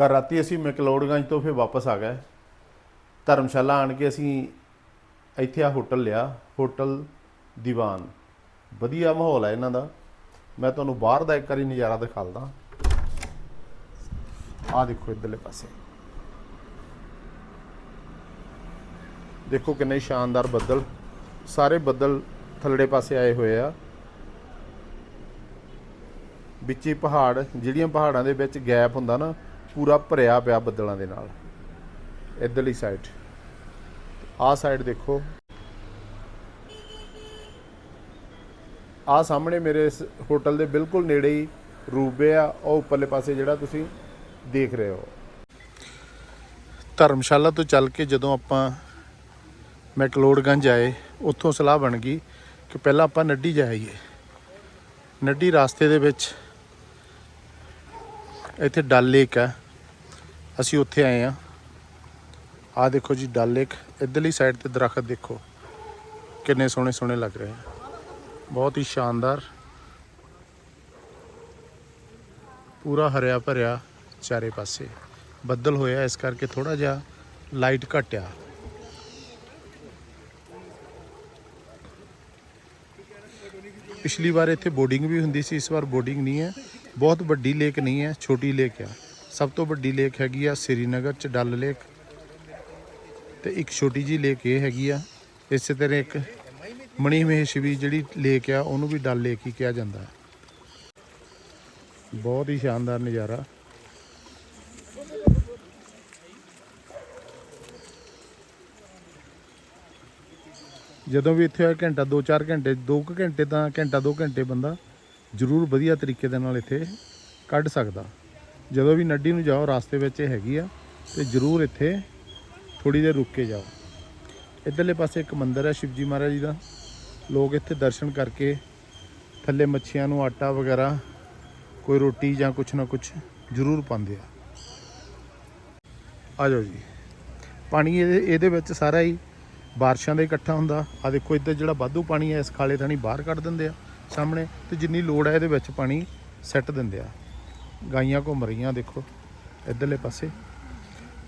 ਕੱਲ੍ਹ ਰਾਤੀ ਅਸੀਂ ਮੈਕਲੋਡਗੰਜ ਤੋਂ ਫਿਰ ਵਾਪਸ ਆ ਗਏ। ਧਰਮਸ਼ਾਲਾ ਆਣ ਕੇ ਅਸੀਂ ਇੱਥੇ ਆ ਹੋਟਲ ਲਿਆ, ਹੋਟਲ ਦੀਵਾਨ। ਵਧੀਆ ਮਾਹੌਲ ਹੈ ਇਹਨਾਂ ਦਾ। ਮੈਂ ਤੁਹਾਨੂੰ ਬਾਹਰ ਦਾ ਇੱਕ ਵਾਰੀ ਨਜ਼ਾਰਾ ਦਿਖਾਲਦਾ ਆਹ ਦੇਖੋ ਇੱਧਰਲੇ ਪਾਸੇ। ਦੇਖੋ ਕਿੰਨੇ ਸ਼ਾਨਦਾਰ ਬੱਦਲ। ਸਾਰੇ ਬੱਦਲ ਥੱਲੜੇ ਪਾਸੇ ਆਏ ਹੋਏ ਆ। ਵਿੱਚ ਪਹਾੜ, ਜਿਹੜੀਆਂ ਪਹਾੜਾਂ ਦੇ ਵਿੱਚ ਗੈਪ ਹੁੰਦਾ ਨਾ ਪੂਰਾ ਭਰਿਆ ਪਿਆ ਬੱਦਲਾਂ ਦੇ ਨਾਲ। ਇੱਧਰਲੀ ਸਾਈਡ ਆਹ ਸਾਈਡ ਦੇਖੋ। ਆਹ ਸਾਹਮਣੇ ਮੇਰੇ ਇਸ ਹੋਟਲ ਦੇ ਬਿਲਕੁਲ ਨੇੜੇ ਹੀ ਰੂਬੇ ਆ। ਉਹ ਉੱਪਰਲੇ ਪਾਸੇ ਜਿਹੜਾ ਤੁਸੀਂ ਦੇਖ ਰਹੇ ਹੋ। ਧਰਮਸ਼ਾਲਾ ਤੋਂ ਚੱਲ ਕੇ ਜਦੋਂ ਆਪਾਂ ਮੈਕਲੋਡਗੰਜ ਆਏ, ਉੱਥੋਂ ਸਲਾਹ ਬਣ ਗਈ ਕਿ ਪਹਿਲਾਂ ਆਪਾਂ ਨੱਡੀ ਜਾਈਏ। ਨੱਡੀ ਰਾਸਤੇ ਦੇ ਵਿੱਚ ਇੱਥੇ ਡਲ ਲੇਕ ਹੈ ਅਸੀਂ ਉੱਥੇ ਆਏ ਆ ਆ ਦੇਖੋ ਜੀ, ਡਲ ਲੇਕ। ਇਧਰਲੀ ਸਾਈਡ ਤੇ ਦਰਖਤ ਦੇਖੋ। ਕਿੰਨੇ ਸੋਹਣੇ ਸੋਹਣੇ ਲੱਗ ਰਹੇ ਆ। ਬਹੁਤ ਹੀ ਸ਼ਾਨਦਾਰ। ਪੂਰਾ ਹਰਿਆ ਭਰਿਆ ਚਾਰੇ ਪਾਸੇ। ਬੱਦਲ ਹੋਇਆ, ਇਸ ਕਰਕੇ ਥੋੜਾ ਜਿਹਾ ਲਾਈਟ ਘਟਿਆ। ਪਿਛਲੀ ਵਾਰ ਇੱਥੇ ਬੋਰਡਿੰਗ ਵੀ ਹੁੰਦੀ ਸੀ, ਇਸ ਵਾਰ ਬੋਰਡਿੰਗ ਨਹੀਂ ਹੈ। ਬਹੁਤ ਵੱਡੀ ਲੇਕ ਨਹੀਂ ਹੈ, ਛੋਟੀ ਲੇਕ ਹੈ ਸਭ ਤੋਂ ਵੱਡੀ ਲੇਕ ਹੈਗੀ ਆ ਸ੍ਰੀਨਗਰ ਚ ਡਲ ਲੇਕ ਤੇ ਇੱਕ ਛੋਟੀ ਜੀ ਲੇਕ ਇਹ ਹੈਗੀ ਆ। ਇਸੇ ਤਰ੍ਹਾਂ ਇੱਕ ਮਣੀ ਮਹੇਸ਼ ਵੀ ਜਿਹੜੀ ਲੇਕ ਆ, ਉਹਨੂੰ ਵੀ ਡਲ ਲੇਕ ਹੀ ਕਿਹਾ ਜਾਂਦਾ ਹੈ। ਬਹੁਤ ਹੀ ਸ਼ਾਨਦਾਰ ਨਜ਼ਾਰਾ। ਜਦੋਂ ਵੀ ਇੱਥੇ ਆ, ਘੰਟਾ 2-4 ਘੰਟੇ 2 ਘੰਟੇ ਤਾਂ ਘੰਟਾ 2 ਘੰਟੇ ਬੰਦਾ ਜ਼ਰੂਰ ਵਧੀਆ ਤਰੀਕੇ ਦੇ ਨਾਲ ਇੱਥੇ ਕੱਢ ਸਕਦਾ। ਜਦੋਂ ਵੀ ਨੱਡੀ ਨੂੰ ਜਾਓ, ਰਸਤੇ ਵਿੱਚ ਇਹ ਹੈਗੀ ਆ, ਤੇ ਜ਼ਰੂਰ ਇੱਥੇ ਥੋੜੀ ਦੇਰ ਰੁਕ ਕੇ ਜਾਓ। ਇੱਧਰਲੇ ਪਾਸੇ ਇੱਕ ਮੰਦਿਰ ਹੈ ਸ਼ਿਵਜੀ ਮਹਾਰਾਜ ਜੀ ਦਾ। ਲੋਕ ਇੱਥੇ ਦਰਸ਼ਨ ਕਰਕੇ ਥੱਲੇ ਮੱਛੀਆਂ ਨੂੰ ਆਟਾ ਵਗੈਰਾ, ਕੋਈ ਰੋਟੀ ਜਾਂ ਕੁਛ ਨਾ ਕੁਛ ਜ਼ਰੂਰ ਪਾਉਂਦੇ ਆ। ਆ ਜਾਓ ਜੀ। ਪਾਣੀ ਇਹਦੇ ਇਹਦੇ ਵਿੱਚ ਸਾਰਾ ਹੀ ਬਾਰਿਸ਼ਾਂ ਦਾ ਇਕੱਠਾ ਹੁੰਦਾ। ਆ ਦੇਖੋ, ਇੱਧਰ ਜਿਹੜਾ ਵਾਧੂ ਪਾਣੀ ਹੈ ਇਸ ਖਾਲੇ ਥਾਣੀ ਬਾਹਰ ਕੱਢ ਦਿੰਦੇ ਆ ਸਾਹਮਣੇ, ਤੇ ਜਿੰਨੀ ਲੋੜ ਹੈ ਇਹਦੇ ਵਿੱਚ ਪਾਣੀ ਸੈੱਟ ਦਿੰਦੇ ਆ। ਗਾਈਆਂ ਘੁੰਮ ਰਹੀਆਂ, ਦੇਖੋ, ਇੱਧਰਲੇ ਪਾਸੇ।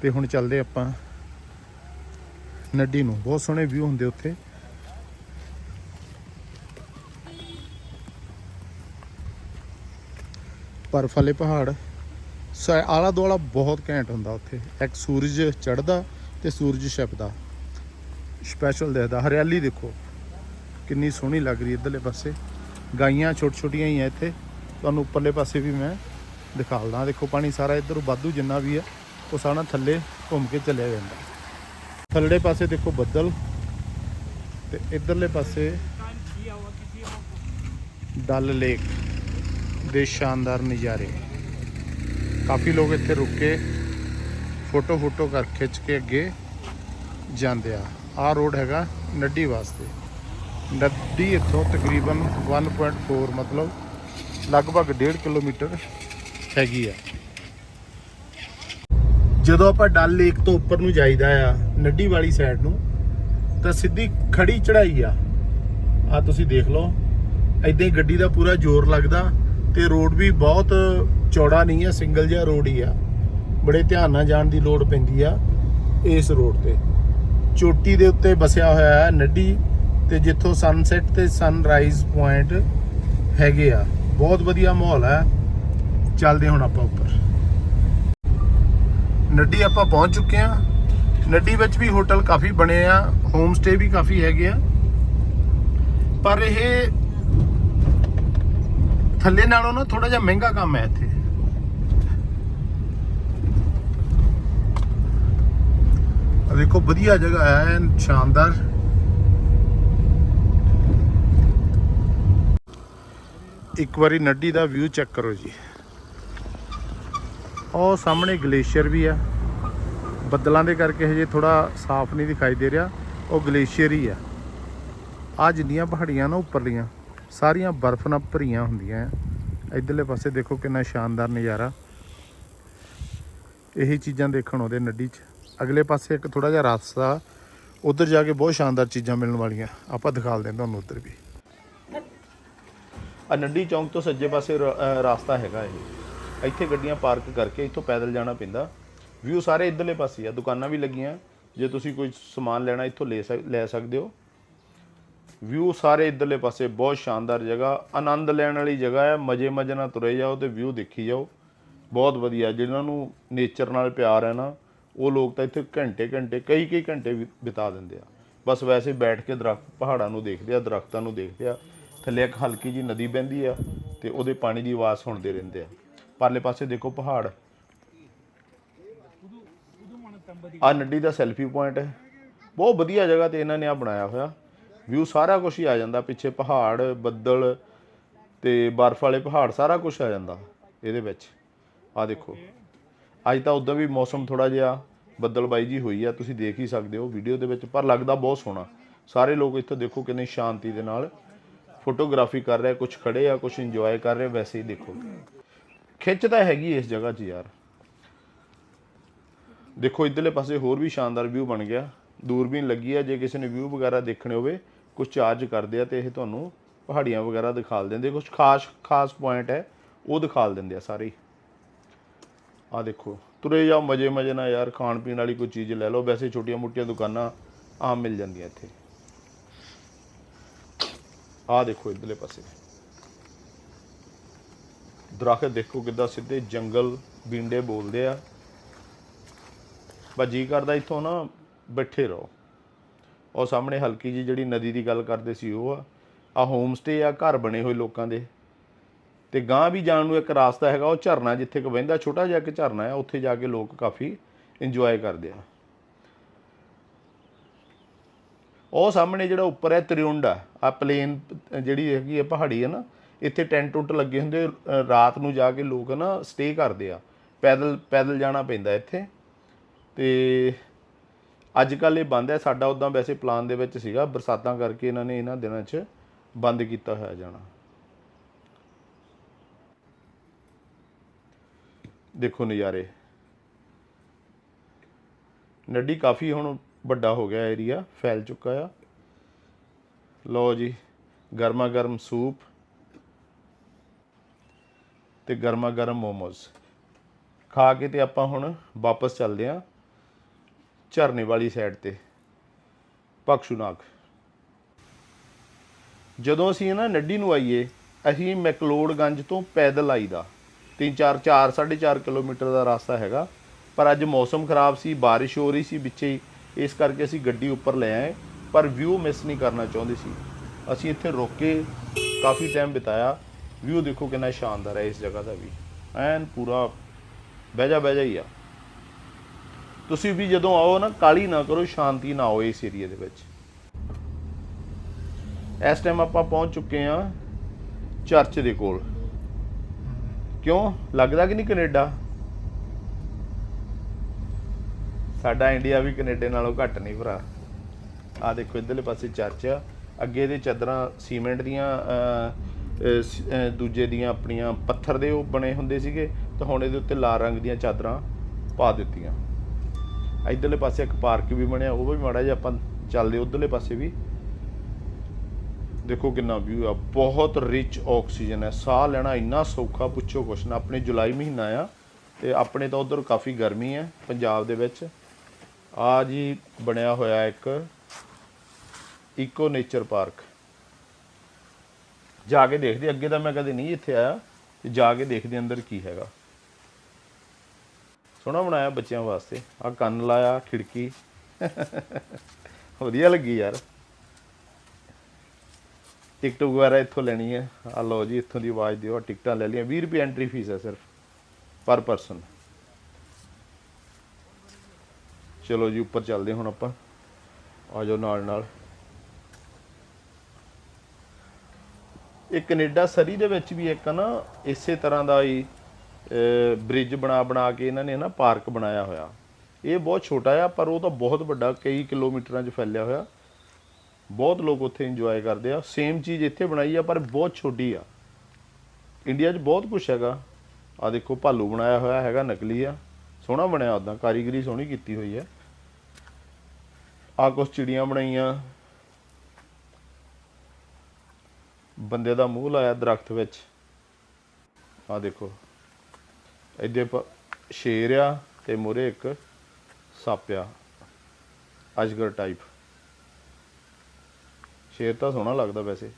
ਤੇ ਹੁਣ ਚੱਲਦੇ ਆਪਾਂ ਨੱਡੀ ਨੂੰ। ਬਹੁਤ ਸੋਹਣੇ ਵਿਊ ਹੁੰਦੇ ਉੱਥੇ। ਬਰਫ਼ ਵਾਲੇ ਪਹਾੜ। ਸਾ- ਆਲਾ ਦੁਆਲਾ ਬਹੁਤ ਘੈਂਟ ਹੁੰਦਾ ਉੱਥੇ। ਇੱਕ ਸੂਰਜ ਚੜ੍ਹਦਾ ਤੇ ਸੂਰਜ ਛਿਪਦਾ। ਸਪੈਸ਼ਲ ਦੇਖਦਾ। ਹਰਿਆਲੀ ਦੇਖੋ। ਕਿੰਨੀ ਸੋਹਣੀ ਲੱਗ ਰਹੀ ਇੱਧਰਲੇ ਪਾਸੇ। ਗਾਈਆਂ ਛੋਟ ਛੋਟੀਆਂ ਹੀ ਆ ਇੱਥੇ। ਤੁਹਾਨੂੰ ਉੱਪਰਲੇ ਪਾਸੇ ਵੀ ਮੈਂ ਦਿਖਾਲਦਾ। ਦੇਖੋ, ਪਾਣੀ ਸਾਰਾ ਇੱਧਰ ਵਾਧੂ ਜਿੰਨਾ ਵੀ ਆ ਉਹ ਸਾਰਾ ਥੱਲੇ ਘੁੰਮ ਕੇ ਚੱਲਿਆ ਜਾਂਦਾ। ਥੱਲੜੇ ਪਾਸੇ ਦੇਖੋ ਬੱਦਲ ਤੇ ਇੱਧਰਲੇ ਪਾਸੇ ਡਲ ਲੇਕ ਦੇ ਸ਼ਾਨਦਾਰ ਨਜ਼ਾਰੇ। ਕਾਫੀ ਲੋਕ ਇੱਥੇ ਰੁਕ ਕੇ ਫੋਟੋ ਫੋਟੋ ਕਰ ਖਿੱਚ ਕੇ ਅੱਗੇ ਜਾਂਦੇ ਆ। ਆਹ ਰੋਡ ਹੈਗਾ ਨੱਡੀ ਵਾਸਤੇ। ਨੱਡੀ ਇੱਥੋਂ ਤਕਰੀਬਨ 1.4 ਮਤਲਬ ਲਗਭਗ 1.5 ਕਿਲੋਮੀਟਰ ਹੈਗੀ ਆ। ਜਦੋਂ ਆਪਾਂ ਡਲ ਲੇਕ ਤੋਂ ਉੱਪਰ ਨੂੰ ਜਾਈਦਾ ਆ, ਨੱਡੀ ਵਾਲੀ ਸਾਈਡ ਨੂੰ, ਤਾਂ ਸਿੱਧੀ ਖੜੀ ਚੜਾਈ ਆ। ਆ ਤੁਸੀਂ ਦੇਖ ਲਓ ਐਦਾਂ ਹੀ ਗੱਡੀ ਦਾ ਪੂਰਾ ਜ਼ੋਰ ਲੱਗਦਾ ਤੇ ਰੋਡ ਵੀ ਬਹੁਤ ਚੌੜਾ ਨਹੀਂ ਆ, ਸਿੰਗਲ ਜਿਹਾ ਰੋਡ ਹੀ ਆ। ਬੜੇ ਧਿਆਨ ਨਾਲ ਜਾਣ ਦੀ ਲੋੜ ਪੈਂਦੀ ਆ ਇਸ ਰੋਡ ਤੇ। ਚੋਟੀ ਦੇ ਉੱਤੇ ਵਸਿਆ ਹੋਇਆ ਹੈ ਨੱਡੀ ਤੇ ਜਿੱਥੋਂ ਸਨਸੈਟ ਤੇ ਸਨਰਾਈਜ਼ ਪੁਆਇੰਟ ਹੈਗੇ ਆ। ਬਹੁਤ ਵਧੀਆ ਮਾਹੌਲ ਹੈ ਚੱਲਦੇ ਹੁਣ ਆਪਾਂ ਉੱਪਰ। ਨੱਡੀ ਆਪਾਂ ਪਹੁੰਚ ਚੁੱਕੇ ਆ ਨੱਡੀ ਵਿੱਚ ਵੀ ਹੋਟਲ ਕਾਫੀ ਬਣੇ ਆ ਹੋਮ ਸਟੇ ਵੀ ਕਾਫੀ ਹੈਗੇ ਆ। ਪਰ ਇਹ ਥੱਲੇ ਨਾਲੋਂ ਨਾ ਥੋੜਾ ਜਿਹਾ ਮਹਿੰਗਾ ਕੰਮ ਹੈ ਇੱਥੇ। ਆ ਦੇਖੋ, ਵਧੀਆ ਜਗ੍ਹਾ ਹੈ, ਸ਼ਾਨਦਾਰ। ਇੱਕ ਵਾਰੀ ਨੱਡੀ ਦਾ ਵਿਊ ਚੈੱਕ ਕਰੋ ਜੀ। ਉਹ ਸਾਹਮਣੇ ਗਲੇਸ਼ੀਅਰ ਵੀ ਆ। ਬੱਦਲਾਂ ਦੇ ਕਰਕੇ ਹਜੇ ਥੋੜਾ ਸਾਫ਼ ਨਹੀਂ ਦਿਖਾਈ ਦੇ ਰਿਹਾ। ਉਹ ਗਲੇਸ਼ੀਅਰ ਹੀ ਆ। ਆ ਜਿੰਨੀਆਂ ਪਹਾੜੀਆਂ ਨਾ ਉੱਪਰਲੀਆਂ, ਸਾਰੀਆਂ ਬਰਫ਼ ਨਾਲ ਭਰੀਆਂ ਹੁੰਦੀਆਂ ਆ। ਇਧਰਲੇ ਪਾਸੇ ਦੇਖੋ ਕਿੰਨਾ ਸ਼ਾਨਦਾਰ ਨਜ਼ਾਰਾ। ਇਹੀ ਚੀਜ਼ਾਂ ਦੇਖਣ ਆਉਂਦੇ ਨੱਡੀ 'ਚ। ਅਗਲੇ ਪਾਸੇ ਇੱਕ ਥੋੜਾ ਜਿਹਾ ਰਸਤਾ, ਉਧਰ ਜਾ ਕੇ ਬਹੁਤ ਸ਼ਾਨਦਾਰ ਚੀਜ਼ਾਂ ਮਿਲਣ ਵਾਲੀਆਂ। ਆਪਾਂ ਦਿਖਾ ਦਿੰਦੇ ਤੁਹਾਨੂੰ ਉਧਰ ਵੀ। ਆ ਨੱਡੀ ਚੌਂਕ ਤੋਂ ਸੱਜੇ ਪਾਸੇ ਰਸਤਾ ਹੈਗਾ ਇਹ। ਇੱਥੇ ਗੱਡੀਆਂ ਪਾਰਕ ਕਰਕੇ ਇੱਥੋਂ ਪੈਦਲ ਜਾਣਾ ਪੈਂਦਾ। ਵਿਊ ਸਾਰੇ ਇਧਰਲੇ ਪਾਸੇ ਆ, ਦੁਕਾਨਾਂ ਵੀ ਲੱਗੀਆਂ। ਜੇ ਤੁਸੀਂ ਕੋਈ ਸਮਾਨ ਲੈਣਾ, ਇੱਥੋਂ ਲੈ ਸਕ, ਲੈ ਸਕਦੇ ਹੋ। ਵਿਊ ਸਾਰੇ ਇਧਰਲੇ ਪਾਸੇ, ਬਹੁਤ ਸ਼ਾਨਦਾਰ ਜਗ੍ਹਾ। ਆਨੰਦ ਲੈਣ ਵਾਲੀ ਜਗ੍ਹਾ ਹੈ, ਮਜੇ ਮਜੇ ਨਾਲ ਤੁਰੇ ਜਾਓ ਤੇ ਵਿਊ ਦੇਖੀ ਜਾਓ। ਬਹੁਤ ਵਧੀਆ ਜਿਨ੍ਹਾਂ ਨੂੰ ਨੇਚਰ ਨਾਲ ਪਿਆਰ ਹੈ ਨਾ, ਉਹ ਲੋਕ ਤਾਂ ਇੱਥੇ ਘੰਟੇ ਘੰਟੇ, ਕਈ ਕਈ ਘੰਟੇ ਵੀ ਬਿਤਾ ਦਿੰਦੇ ਆ। ਬਸ ਵੈਸੇ ਬੈਠ ਕੇ ਦਰਖਤ ਪਹਾੜਾਂ ਨੂੰ ਦੇਖਦੇ ਆ, ਦਰਖਤਾਂ ਨੂੰ ਦੇਖਦੇ ਆ। ਥੱਲੇ ਇੱਕ ਹਲਕੀ ਜੀ ਨਦੀ ਬਹਿੰਦੀ ਆ ਤੇ ਉਹਦੇ ਪਾਣੀ ਦੀ ਆਵਾਜ਼ ਸੁਣਦੇ ਰਹਿੰਦੇ ਆ। ਪਰਲੇ ਪਾਸੇ ਦੇਖੋ ਪਹਾੜ। ਆ ਨੱਡੀ ਦਾ ਸੈਲਫੀ ਪੁਆਇੰਟ ਹੈ। ਬਹੁਤ ਵਧੀਆ ਜਗ੍ਹਾ ਤੇ ਇਹਨਾਂ ਨੇ ਆ ਬਣਾਇਆ ਹੋਇਆ। ਵਿਊ ਸਾਰਾ ਕੁਝ ਹੀ ਆ ਜਾਂਦਾ, ਪਿੱਛੇ ਪਹਾੜ, ਬੱਦਲ ਤੇ ਬਰਫ਼ ਵਾਲੇ ਪਹਾੜ, ਸਾਰਾ ਕੁਝ ਆ ਜਾਂਦਾ ਇਹਦੇ ਵਿੱਚ। ਆ ਦੇਖੋ। ਅੱਜ ਤਾਂ ਉਦਾਂ ਵੀ ਮੌਸਮ ਥੋੜਾ ਜਿਹਾ ਬੱਦਲਬਾਈ ਜੀ ਹੋਈ ਆ, ਤੁਸੀਂ ਦੇਖ ਹੀ ਸਕਦੇ ਹੋ ਵੀਡੀਓ ਦੇ ਵਿੱਚ, ਪਰ ਲੱਗਦਾ ਬਹੁਤ ਸੋਹਣਾ। ਸਾਰੇ ਲੋਕ ਇੱਥੇ ਦੇਖੋ ਕਿੰਨੀ ਸ਼ਾਂਤੀ ਦੇ ਨਾਲ ਫੋਟੋਗ੍ਰਾਫੀ ਕਰ ਰਹੇ ਕੁਝ ਖੜੇ ਆ ਕੁਝ ਇੰਜੋਏ ਕਰ ਰਹੇ ਵੈਸੇ ਹੀ ਦੇਖੋ। ਖਿੱਚ ਤਾਂ ਹੈਗੀ ਇਸ ਜਗ੍ਹਾ 'ਚ ਯਾਰ। ਦੇਖੋ, ਇਧਰਲੇ ਪਾਸੇ ਹੋਰ ਵੀ ਸ਼ਾਨਦਾਰ ਵਿਊ ਬਣ ਗਿਆ। ਦੂਰਬੀਨ ਲੱਗੀ ਆ। ਜੇ ਕਿਸੇ ਨੇ ਵਿਊ ਵਗੈਰਾ ਦੇਖਣੇ ਹੋਵੇ ਕੁਝ ਚਾਰਜ ਕਰਦੇ ਆ ਤੇ ਇਹ ਤੁਹਾਨੂੰ ਪਹਾੜੀਆਂ ਵਗੈਰਾ ਦਿਖਾਲ ਦਿੰਦੇ। ਕੁਝ ਖਾਸ ਖਾਸ ਪੁਆਇੰਟ ਹੈ, ਉਹ ਦਿਖਾਲ ਦਿੰਦੇ ਆ ਸਾਰੇ। ਹੀ ਆ ਦੇਖੋ, ਤੁਰੇ ਜਾਓ, ਮਜੇ ਮਜੇ ਨਾਲ ਯਾਰ, ਖਾਣ ਪੀਣ ਵਾਲੀ ਕੋਈ ਚੀਜ਼ ਲੈ ਲਓ। ਵੈਸੇ ਛੋਟੀਆਂ ਮੋਟੀਆਂ ਦੁਕਾਨਾਂ ਆਮ ਮਿਲ ਜਾਂਦੀਆਂ ਇੱਥੇ। ਆ ਦੇਖੋ, ਇਧਰਲੇ ਪਾਸੇ। ਦਰਖਤ ਦੇਖੋ ਕਿੱਦਾਂ ਸਿੱਧੇ ਜੰਗਲ ਬਿੰਡੇ ਬੋਲਦੇ ਆ। ਬਸ ਜੀ ਕਰਦਾ ਇੱਥੋਂ ਨਾ, ਬੈਠੇ ਰਹੋ। ਉਹ ਸਾਹਮਣੇ ਹਲਕੀ ਜੀ ਜਿਹੜੀ ਨਦੀ ਦੀ ਗੱਲ ਕਰਦੇ ਸੀ ਉਹ ਆ। ਆ ਹੋਮ ਸਟੇ ਆ, ਘਰ ਬਣੇ ਹੋਏ ਲੋਕਾਂ ਦੇ। ਤੇ ਗਾਂ ਵੀ ਜਾਣ ਨੂੰ ਇੱਕ ਰਾਸਤਾ ਹੈਗਾ, ਉਹ ਝਰਨਾ ਜਿੱਥੇ ਕਿ ਵਹਿੰਦਾ, ਛੋਟਾ ਜਿਹਾ ਇੱਕ ਝਰਨਾ ਹੈ ਉੱਥੇ ਜਾ ਕੇ ਲੋਕ ਕਾਫੀ ਇੰਜੋਏ ਕਰਦੇ ਆ। ਉਹ ਸਾਹਮਣੇ ਜਿਹੜਾ ਉੱਪਰ ਹੈ ਤ੍ਰਿਉਂਡਾ ਆ ਪਲੇਨ ਜਿਹੜੀ ਹੈਗੀ ਹੈ ਪਹਾੜੀ ਹੈ ਨਾ ਇੱਥੇ ਟੈਂਟ ਟੁੱਟ ਲੱਗੇ ਹੁੰਦੇ ਰਾਤ ਨੂੰ ਜਾ ਕੇ ਲੋਕ ਨਾ ਸਟੇ ਕਰਦੇ ਆ। ਪੈਦਲ ਪੈਦਲ ਜਾਣਾ ਪੈਂਦਾ ਇੱਥੇ। ਤੇ ਅੱਜ ਕੱਲ ਇਹ ਬੰਦ ਹੈ। ਸਾਡਾ ਉਦਾਂ ਵੈਸੇ ਪਲਾਨ ਦੇ ਵਿੱਚ ਸੀਗਾ, ਬਰਸਾਤਾਂ ਕਰਕੇ ਇਹਨਾਂ ਨੇ ਇਹਨਾਂ ਦਿਨਾਂ 'ਚ ਬੰਦ ਕੀਤਾ ਹੋਇਆ ਜਾਣਾ। ਦੇਖੋ ਨਜ਼ਾਰੇ। ਨੱਡੀ ਕਾਫੀ ਹੁਣ ਵੱਡਾ ਹੋ ਗਿਆ ਏਰੀਆ ਫੈਲ ਚੁੱਕਾ ਆ। ਲਓ ਜੀ ਗਰਮਾ ਗਰਮ ਸੂਪ। ਤੇ ਗਰਮਾ ਗਰਮ ਮੋਮੋਸ। ਖਾ ਕੇ ਤੇ ਆਪਾਂ ਹੁਣ ਵਾਪਸ ਚੱਲਦੇ ਆਂ ਝਰਨੇ ਵਾਲੀ ਸਾਈਡ ਤੇ ਪਕਸ਼ੂਨਾਗ ਜਦੋਂ ਅਸੀਂ ਨਾ ਨੱਡੀ ਨੂੰ ਆਈਏ, ਅਸੀਂ ਮੈਕਲੋਡਗੰਜ ਤੋਂ ਪੈਦਲ ਆਈਦਾ। 3 4 4 4.5 ਕਿਲੋਮੀਟਰ ਦਾ ਰਸਤਾ ਹੈਗਾ, ਪਰ ਅੱਜ ਮੌਸਮ ਖਰਾਬ ਸੀ, ਬਾਰਿਸ਼ ਹੋ ਰਹੀ ਸੀ ਵਿੱਚੇ ਹੀ, ਇਸ ਕਰਕੇ ਅਸੀਂ ਗੱਡੀ ਉੱਪਰ ਲੈ ਆਏ, ਪਰ ਵਿਊ ਮਿਸ ਨਹੀਂ ਕਰਨਾ ਚਾਹੁੰਦੇ ਸੀ। ਅਸੀਂ ਇੱਥੇ ਰੁਕ ਕੇ ਕਾਫੀ ਟਾਈਮ ਬਿਤਾਇਆ। ਵਿਊ ਦੇਖੋ ਕਿੰਨਾ ਸ਼ਾਨਦਾਰ ਹੈ ਇਸ ਜਗ੍ਹਾ ਦਾ ਵੀ। ਐਨ ਪੂਰਾ ਬਹਿਜਾ ਬਹਿਜਾ ਹੀ ਆ। ਤੁਸੀਂ ਵੀ ਜਦੋਂ ਆਓ ਨਾ ਕਾਲੀ ਨਾ ਕਰੋ, ਸ਼ਾਂਤੀ ਨਾ ਆਓ ਇਸ ਏਰੀਆ ਦੇ ਵਿੱਚ। ਇਸ ਟਾਈਮ ਆਪਾਂ ਪਹੁੰਚ ਚੁੱਕੇ ਆ ਚਰਚ ਦੇ ਕੋਲ। ਕਿਉਂ? ਲੱਗਦਾ ਕਿ ਨਹੀਂ ਕੈਨੇਡਾ? ਸਾਡਾ ਇੰਡੀਆ ਵੀ ਕੈਨੇਡਾ ਨਾਲੋਂ ਘੱਟ ਨਹੀਂ ਭਰਾ। ਆ ਦੇਖੋ, ਇਧਰਲੇ ਪਾਸੇ ਚਰਚ ਆ। ਅੱਗੇ ਦੇ ਚਾਦਰਾਂ, ਸੀਮੈਂਟ ਦੀਆਂ ਦੂਜੇ ਦੀਆਂ ਆਪਣੀਆਂ ਪੱਥਰ ਦੇ ਉਹ ਬਣੇ ਹੁੰਦੇ ਸੀਗੇ, ਤਾਂ ਹੁਣ ਇਹਦੇ ਉੱਤੇ ਲਾਲ ਰੰਗ ਦੀਆਂ ਚਾਦਰਾਂ ਪਾ ਦਿੱਤੀਆਂ। ਇਧਰਲੇ ਪਾਸੇ ਇੱਕ ਪਾਰਕ ਵੀ ਬਣਿਆ, ਉਹ ਵੀ ਮਾੜਾ ਜਿਹਾ ਆਪਾਂ ਚੱਲਦੇ ਉਧਰਲੇ ਪਾਸੇ ਵੀ। ਦੇਖੋ ਕਿੰਨਾ ਵਿਊ ਆ, ਬਹੁਤ ਰਿਚ ਆਕਸੀਜਨ ਹੈ ਸਾਹ ਲੈਣਾ ਇੰਨਾ ਸੌਖਾ, ਪੁੱਛੋ ਕੁਛ ਨਾ, ਆਪਣੇ ਜੁਲਾਈ ਮਹੀਨਾ ਆ, ਤੇ ਆਪਣੇ ਤਾਂ ਉਧਰ ਕਾਫੀ ਗਰਮੀ ਹੈ ਪੰਜਾਬ ਦੇ ਵਿੱਚ। ਆ ਜੀ ਬਣਿਆ ਹੋਇਆ ਇੱਕ ਇਕੋ ਨੇਚਰ ਪਾਰਕ ਜਾ ਕੇ ਦੇਖਦੇ, ਅੱਗੇ ਤਾਂ ਮੈਂ ਕਦੇ ਨਹੀਂ ਇੱਥੇ ਆਇਆ, ਤੇ ਜਾ ਕੇ ਦੇਖਦੇ ਅੰਦਰ ਕੀ ਹੈਗਾ। ਸੋਹਣਾ ਬਣਾਇਆ ਬੱਚਿਆਂ ਵਾਸਤੇ। ਆ ਕੰਨ ਲਾਇਆ, ਖਿੜਕੀ। ਵਧੀਆ ਲੱਗੀ ਯਾਰ। ਟਿਕਟ ਵਗੈਰਾ ਇੱਥੋਂ ਲੈਣੀ ਹੈ। ਆ ਲਓ ਜੀ, ਇੱਥੋਂ ਦੀ ਆਵਾਜ਼ ਦਿਓ, ਆਹ ਟਿਕਟਾਂ ਲੈ ਲਈਆਂ। 20 ਰੁਪਏ ਐਂਟਰੀ ਫੀਸ ਹੈ ਸਿਰਫ, ਪਰ ਪਰਸਨ ਚਲੋ ਜੀ, ਉੱਪਰ ਚੱਲਦੇ ਹੁਣ ਆਪਾਂ। ਆ ਜਾਓ ਨਾਲ ਨਾਲ ਇਹ ਕੈਨੇਡਾ ਸਰੀ ਦੇ ਵਿੱਚ ਵੀ ਇੱਕ ਨਾ ਇਸੇ ਤਰ੍ਹਾਂ ਦਾ ਹੀ ਬ੍ਰਿਜ ਬਣਾ ਬਣਾ ਕੇ ਇਹਨਾਂ ਨੇ ਨਾ ਪਾਰਕ ਬਣਾਇਆ ਹੋਇਆ। ਇਹ ਬਹੁਤ ਛੋਟਾ ਆ, ਪਰ ਉਹ ਤਾਂ ਬਹੁਤ ਵੱਡਾ, ਕਈ ਕਿਲੋਮੀਟਰਾਂ 'ਚ ਫੈਲਿਆ ਹੋਇਆ। ਬਹੁਤ ਲੋਕ ਉੱਥੇ ਇੰਜੋਏ ਕਰਦੇ ਆ। ਸੇਮ ਚੀਜ਼ ਇੱਥੇ ਬਣਾਈ ਆ, ਪਰ ਬਹੁਤ ਛੋਟੀ ਆ। ਇੰਡੀਆ 'ਚ ਬਹੁਤ ਕੁਝ ਹੈਗਾ। ਆ ਦੇਖੋ, ਭਾਲੂ ਬਣਾਇਆ ਹੋਇਆ ਹੈਗਾ, ਨਕਲੀ ਆ। ਸੋਹਣਾ ਬਣਿਆ ਉਦਾਂ ਕਾਰੀਗਰੀ ਸੋਹਣੀ ਕੀਤੀ ਹੋਈ ਹੈ ਆ ਕੁਝ ਚਿੜੀਆਂ ਬਣਾਈਆਂ। ਬੰਦੇ ਦਾ ਮੂੰਹ ਲਾਇਆ ਦਰਖਤ ਵਿੱਚ। ਆ ਦੇਖੋ। ਇੱਦੇ ਪ- ਸ਼ੇਰ ਆ ਤੇ ਮੂਹਰੇ ਇੱਕ ਸੱਪ ਆ। ਅਜਗਰ ਟਾਈਪ ਸ਼ੇਰ ਤਾਂ ਸੋਹਣਾ ਲੱਗਦਾ ਵੈਸੇ।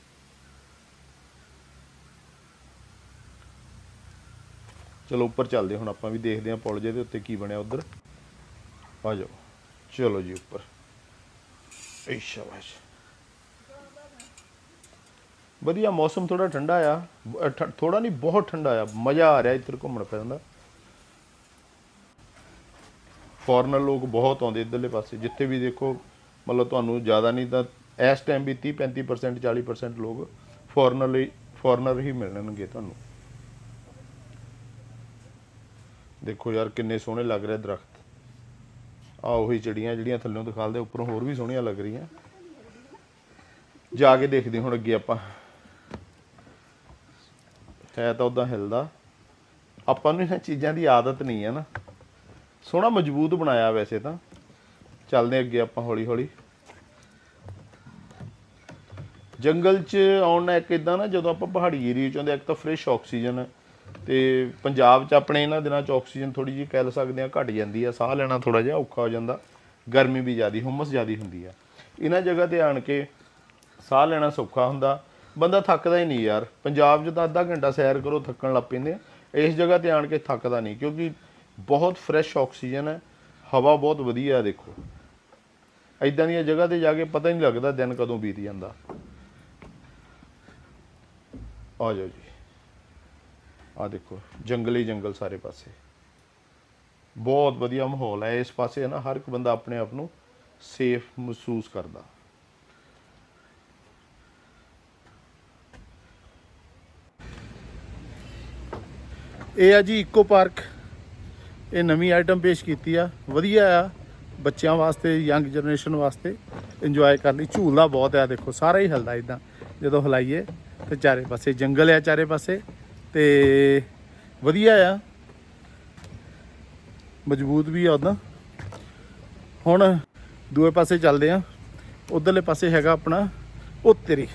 ਚਲੋ ਉੱਪਰ ਚੱਲਦੇ ਹੁਣ ਆਪਾਂ ਵੀ ਦੇਖਦੇ ਹਾਂ ਪੁਲ ਜੇ ਦੇ ਉੱਤੇ ਕੀ ਬਣਿਆ ਉਧਰ। ਆ ਜਾਓ। ਚਲੋ ਜੀ, ਉੱਪਰ। ਏ ਵਧੀਆ ਮੌਸਮ ਥੋੜਾ ਠੰਡਾ ਆ ਥੋੜਾ ਨਹੀਂ, ਬਹੁਤ ਠੰਡਾ ਆ, ਮਜ਼ਾ ਆ ਰਿਹਾ ਇੱਧਰ ਘੁੰਮਣ ਫਿਰਨ ਦਾ। ਫੋਰਨਰ ਲੋਕ ਬਹੁਤ ਆਉਂਦੇ ਇੱਧਰਲੇ ਪਾਸੇ, ਜਿੱਥੇ ਵੀ ਦੇਖੋ, ਮਤਲਬ ਤੁਹਾਨੂੰ ਜ਼ਿਆਦਾ ਨਹੀਂ ਤਾਂ ਇਸ ਟਾਈਮ ਵੀ 30 35% 40% ਲੋਕ ਫੋਰਨਰ ਲਈ ਫੋਰਨਰ ਹੀ ਮਿਲਣਗੇ ਤੁਹਾਨੂੰ। ਦੇਖੋ ਯਾਰ ਕਿੰਨੇ ਸੋਹਣੇ ਲੱਗ ਰਹੇ ਦਰਖਤ। ਆ ਉਹੀ ਚਿੜੀਆਂ ਜਿਹੜੀਆਂ ਥੱਲੋਂ ਦਿਖਾਲਦੇ, ਉੱਪਰੋਂ ਹੋਰ ਵੀ ਸੋਹਣੀਆਂ ਲੱਗ ਰਹੀਆਂ। ਜਾ ਕੇ ਦੇਖਦੇ ਹੁਣ ਅੱਗੇ ਆਪਾਂ। ਹੈ ਤਾਂ ਉਦਾਂ ਹਿਲਦਾ। ਆਪਾਂ ਨੂੰ ਇਹਨਾਂ ਚੀਜ਼ਾਂ ਦੀ ਆਦਤ ਨਹੀਂ ਹੈ ਨਾ। ਸੋਹਣਾ ਮਜ਼ਬੂਤ ਬਣਾਇਆ ਵੈਸੇ ਤਾਂ। ਚੱਲਦੇ ਅੱਗੇ ਆਪਾਂ ਹੌਲੀ ਹੌਲੀ ਜੰਗਲ 'ਚ ਆਉਣ ਨਾਲ ਇੱਕ ਇਦਾਂ ਨਾ, ਜਦੋਂ ਆਪਾਂ ਪਹਾੜੀ ਏਰੀਆ 'ਚ ਆਉਂਦੇ ਇੱਕ ਤਾਂ ਫਰੈਸ਼ ਆਕਸੀਜਨ ਤੇ ਪੰਜਾਬ 'ਚ ਆਪਣੇ ਇਹਨਾਂ ਦਿਨਾਂ 'ਚ ਆਕਸੀਜਨ ਥੋੜੀ ਜਿਹੀ ਕਹਿ ਸਕਦੇ ਆ ਘਟ ਜਾਂਦੀ ਆ। ਸਾਹ ਲੈਣਾ ਥੋੜਾ ਜਿਹਾ ਔਖਾ ਹੋ ਜਾਂਦਾ। ਗਰਮੀ ਵੀ ਜ਼ਿਆਦੀ, ਹੁਮਸ ਜ਼ਿਆਦੀ ਹੁੰਦੀ ਆ। ਇਹਨਾਂ ਜਗ੍ਹਾ ਤੇ ਆਣ ਕੇ ਸਾਹ ਲੈਣਾ ਸੌਖਾ ਹੁੰਦਾ। ਬੰਦਾ ਥੱਕਦਾ ਹੀ ਨਹੀਂ ਯਾਰ। ਪੰਜਾਬ 'ਚ ਤਾਂ ਅੱਧਾ ਘੰਟਾ ਸੈਰ ਕਰੋ, ਥੱਕਣ ਲੱਗ ਪੈਂਦੇ ਆ। ਇਸ ਜਗ੍ਹਾ ਤੇ ਆਣ ਕੇ ਥੱਕਦਾ ਨਹੀਂ, ਕਿਉਂਕਿ ਬਹੁਤ ਫਰੈਸ਼ ਆਕਸੀਜਨ ਹੈ। ਹਵਾ ਬਹੁਤ ਵਧੀਆ ਦੇਖੋ। ਐਦਾਂ ਦੀਆਂ ਜਗ੍ਹਾ ਤੇ ਜਾ ਕੇ ਪਤਾ ਹੀ ਨਹੀਂ ਲੱਗਦਾ ਦਿਨ ਕਦੋਂ ਬੀਤ ਜਾਂਦਾ। ਆ ਜਾਓ ਜੀ। ਆ ਦੇਖੋ, ਜੰਗਲੀ ਜੰਗਲ ਸਾਰੇ ਪਾਸੇ। ਬਹੁਤ ਵਧੀਆ ਮਾਹੌਲ ਹੈ, ਇਸ ਪਾਸੇ ਨਾ ਹਰ ਇੱਕ ਬੰਦਾ ਆਪਣੇ ਆਪ ਨੂੰ ਸੇਫ ਮਹਿਸੂਸ ਕਰਦਾ। ਇਹ ਆ ਜੀ ਇਕੋ ਪਾਰਕ ਇਹ ਨਵੀਂ ਆਈਟਮ ਪੇਸ਼ ਕੀਤੀ ਆ। ਵਧੀਆ ਆ। ਬੱਚਿਆਂ ਵਾਸਤੇ ਯੰਗ ਜਨਰੇਸ਼ਨ ਵਾਸਤੇ ਇੰਜੋਏ ਕਰਨ ਲਈ। ਝੂਲਦਾ ਬਹੁਤ ਆ, ਦੇਖੋ, ਸਾਰਾ ਹੀ ਹਿਲਦਾ ਇਦਾਂ। ਜਦੋਂ ਹਿਲਾਈਏ ਤੇ ਚਾਰੇ ਪਾਸੇ ਜੰਗਲ ਆ ਚਾਰੇ ਪਾਸੇ। ਤੇ ਵਧੀਆ ਆ। ਮਜ਼ਬੂਤ ਵੀ ਆ ਉਦਾਂ। ਹੁਣ ਦੂਏ ਪਾਸੇ ਚੱਲਦੇ ਆ। ਉਧਰਲੇ ਪਾਸੇ ਹੈਗਾ ਆਪਣਾ ਉਹ ਤੇਰੀ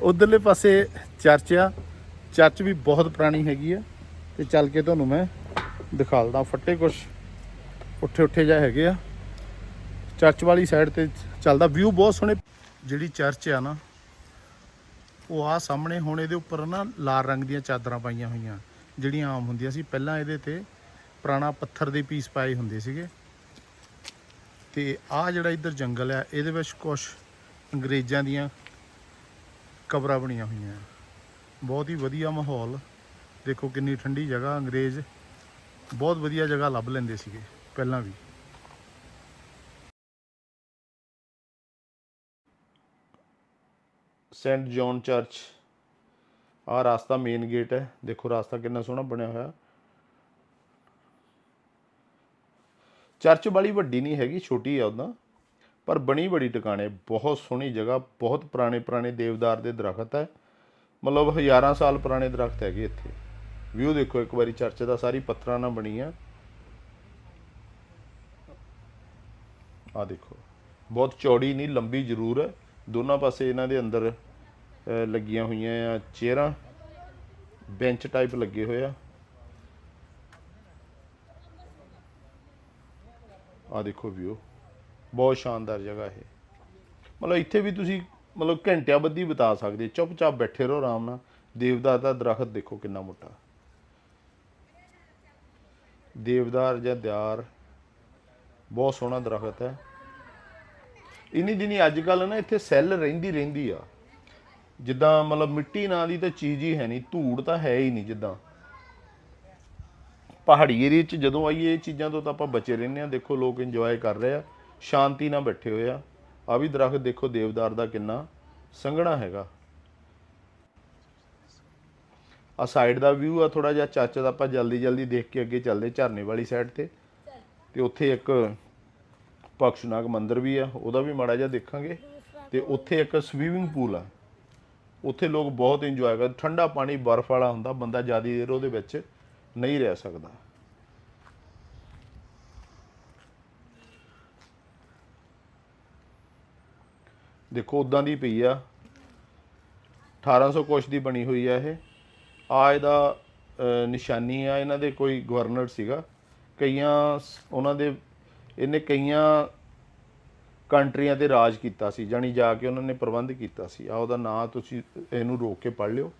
ਉਧਰਲੇ ਪਾਸੇ ਚਰਚ ਆ। ਚਰਚ ਵੀ ਬਹੁਤ ਪੁਰਾਣੀ ਹੈਗੀ ਆ। ਤੇ ਚੱਲ ਕੇ ਤੁਹਾਨੂੰ ਮੈਂ ਦਿਖਾਲਦਾ। ਫੱਟੇ ਕੁਛ ਉੱਠੇ ਉੱਠੇ ਜਾ ਹੈਗੇ ਆ। ਚਰਚ ਵਾਲੀ ਸਾਈਡ ਤੇ ਚੱਲਦਾ। ਵਿਊ ਬਹੁਤ ਸੋਹਣੇ। ਜਿਹੜੀ ਚਰਚ ਆ ਨਾ, ਉਹ ਆ ਸਾਹਮਣੇ ਹੁਣ ਇਹਦੇ ਉੱਪਰ ਨਾ ਲਾਲ ਰੰਗ ਦੀਆਂ ਚਾਦਰਾਂ ਪਾਈਆਂ ਹੋਈਆਂ। ਜਿਹੜੀਆਂ ਆਮ ਹੁੰਦੀਆਂ ਸੀ। ਪਹਿਲਾਂ ਇਹਦੇ ਤੇ ਪੁਰਾਣਾ ਪੱਥਰ ਦੇ ਪੀਸ ਪਾਏ ਹੁੰਦੇ ਸੀਗੇ। ਤੇ ਆ ਜਿਹੜਾ ਇੱਧਰ ਜੰਗਲ ਆ, ਇਹਦੇ ਵਿੱਚ ਕੁਝ ਅੰਗਰੇਜ਼ਾਂ ਦੀਆਂ ਕਬਰਾਂ ਬਣੀਆਂ ਹੋਈਆਂ। ਬਹੁਤ ਹੀ ਵਧੀਆ ਮਾਹੌਲ। ਦੇਖੋ ਕਿੰਨੀ ਠੰਡੀ ਜਗ੍ਹਾ, ਅੰਗਰੇਜ਼ ਬਹੁਤ ਵਧੀਆ ਜਗ੍ਹਾ ਲੱਭ ਲੈਂਦੇ ਸੀਗੇ, ਪਹਿਲਾਂ ਵੀ। ਸੈਂਟ ਜੌਨ ਚਰਚ ਆ ਰਾਸਤਾ ਮੇਨ ਗੇਟ ਹੈ। ਦੇਖੋ ਰਾਸਤਾ ਕਿੰਨਾ ਸੋਹਣਾ ਬਣਿਆ ਹੋਇਆ। ਚਰਚ ਬੜੀ ਵੱਡੀ ਨਹੀਂ ਹੈਗੀ, ਛੋਟੀ ਆ ਉਦਾਂ ਪਰ ਬਣੀ ਬੜੀ ਟਿਕਾਣੇ, ਬਹੁਤ ਸੋਹਣੀ ਜਗ੍ਹਾ, ਬਹੁਤ ਪੁਰਾਣੇ ਪੁਰਾਣੇ ਦੇਵਦਾਰ ਦੇ ਦਰਖਤ ਹੈ। ਮਤਲਬ ਹਜ਼ਾਰਾਂ ਸਾਲ ਪੁਰਾਣੇ ਦਰਖਤ ਹੈਗੇ ਇੱਥੇ। ਵਿਊ ਦੇਖੋ, ਇੱਕ ਵਾਰੀ ਚਰਚ ਦਾ ਸਾਰੀ ਪੱਥਰਾਂ ਨਾਲ ਬਣੀ ਆ। ਆ ਦੇਖੋ, ਬਹੁਤ ਚੌੜੀ ਨਹੀਂ, ਲੰਬੀ ਜ਼ਰੂਰ ਹੈ। ਦੋਨਾਂ ਪਾਸੇ ਇਹਨਾਂ ਦੇ ਅੰਦਰ ਲੱਗੀਆਂ ਹੋਈਆਂ ਆ ਚੇਅਰਾਂ। ਬੈਂਚ ਟਾਈਪ ਲੱਗੇ ਹੋਏ ਆ। ਆ ਦੇਖੋ ਵਿਊ, ਬਹੁਤ ਸ਼ਾਨਦਾਰ ਜਗ੍ਹਾ ਇਹ। ਮਤਲਬ ਇੱਥੇ ਵੀ ਤੁਸੀਂ ਮਤਲਬ ਘੰਟਿਆਂ ਬੱਧੀ ਬਿਤਾ ਸਕਦੇ, ਚੁੱਪਚਾਪ ਬੈਠੇ ਰਹੋ ਆਰਾਮ ਨਾਲ। ਦੇਵਦਾਰ ਦਾ ਦਰਖਤ ਦੇਖੋ ਕਿੰਨਾ ਮੋਟਾ। ਦੇਵਦਾਰ ਜਾਂ ਦਿਆਰ, ਬਹੁਤ ਸੋਹਣਾ ਦਰਖਤ ਹੈ। ਇਨੀ ਦਿਨੀ ਅੱਜ ਕੱਲ ਨਾ ਇੱਥੇ ਸੈੱਲ ਰਹਿੰਦੀ ਰਹਿੰਦੀ ਆ। ਜਿੱਦਾਂ ਮਤਲਬ ਮਿੱਟੀ ਨਾਂ ਦੀ ਤਾਂ ਚੀਜ਼ ਹੀ ਹੈ ਨਹੀਂ, ਧੂੜ ਤਾਂ ਹੈ ਹੀ ਨਹੀਂ ਜਿੱਦਾਂ। ਪਹਾੜੀ ਏਰੀਏ 'ਚ ਜਦੋਂ ਆਈਏ ਇਹ ਚੀਜ਼ਾਂ ਤੋਂ ਤਾਂ ਆਪਾਂ ਬਚੇ ਰਹਿੰਦੇ ਆ ਦੇਖੋ ਲੋਕ ਇੰਜੋਏ ਕਰ ਰਹੇ ਆ, ਸ਼ਾਂਤੀ ਨਾਲ ਬੈਠੇ ਹੋਏ ਆ। ਆ ਵੀ ਦਰਖਤ ਦੇਖੋ ਦੇਵਦਾਰ ਦਾ ਕਿੰਨਾ ਸੰਘਣਾ ਹੈਗਾ। ਆ ਸਾਈਡ ਦਾ ਵਿਊ ਆ ਥੋੜਾ ਜਿਹਾ, ਚਾਚਾ ਦਾ ਆਪਾਂ ਜਲਦੀ ਜਲਦੀ ਦੇਖ ਕੇ ਅੱਗੇ ਚੱਲਦੇ ਝਰਨੇ ਵਾਲੀ ਸਾਈਡ ਤੇ। ਤੇ ਉੱਥੇ ਇੱਕ ਪਕਸ਼ਨਾਗ ਮੰਦਿਰ ਵੀ ਆ, ਉਹਦਾ ਵੀ ਮਾੜਾ ਜਿਹਾ ਦੇਖਾਂਗੇ। ਤੇ ਉੱਥੇ ਇੱਕ ਸਵੀਮਿੰਗ ਪੂਲ ਆ। ਉੱਥੇ ਲੋਕ ਬਹੁਤ ਇੰਜੋਏ ਕਰਦੇ, ਠੰਡਾ ਪਾਣੀ ਬਰਫ਼ ਵਾਲਾ ਹੁੰਦਾ, ਬੰਦਾ ਜ਼ਿਆਦਾ ਦੇਰ ਉਹਦੇ ਵਿੱਚ ਨਹੀਂ ਰਹਿ ਸਕਦਾ। ਦੇਖੋ ਉਦਾਂ ਦੀ ਪਈ ਆ। 1800 ਕੁਛ ਦੀ ਬਣੀ ਹੋਈ ਆ ਇਹ। ਆ ਇਹਦਾ ਨਿਸ਼ਾਨੀ ਆ। ਇਹਨਾਂ ਦੇ ਕੋਈ ਗਵਰਨਰ ਸੀਗਾ। ਕਈਆਂ ਸ- ਉਹਨਾਂ ਦੇ, ਇਹਨੇ ਕਈਆਂ ਕੰਟਰੀਆਂ ਤੇ ਰਾਜ ਕੀਤਾ ਸੀ, ਜਾਣੀ ਜਾ ਕੇ ਉਹਨਾਂ ਨੇ ਪ੍ਰਬੰਧ ਕੀਤਾ ਸੀ। ਆ ਉਹਦਾ ਨਾਂ ਤੁਸੀਂ ਇਹਨੂੰ ਰੋਕ ਕੇ ਪੜ੍ਹ ਲਿਓ।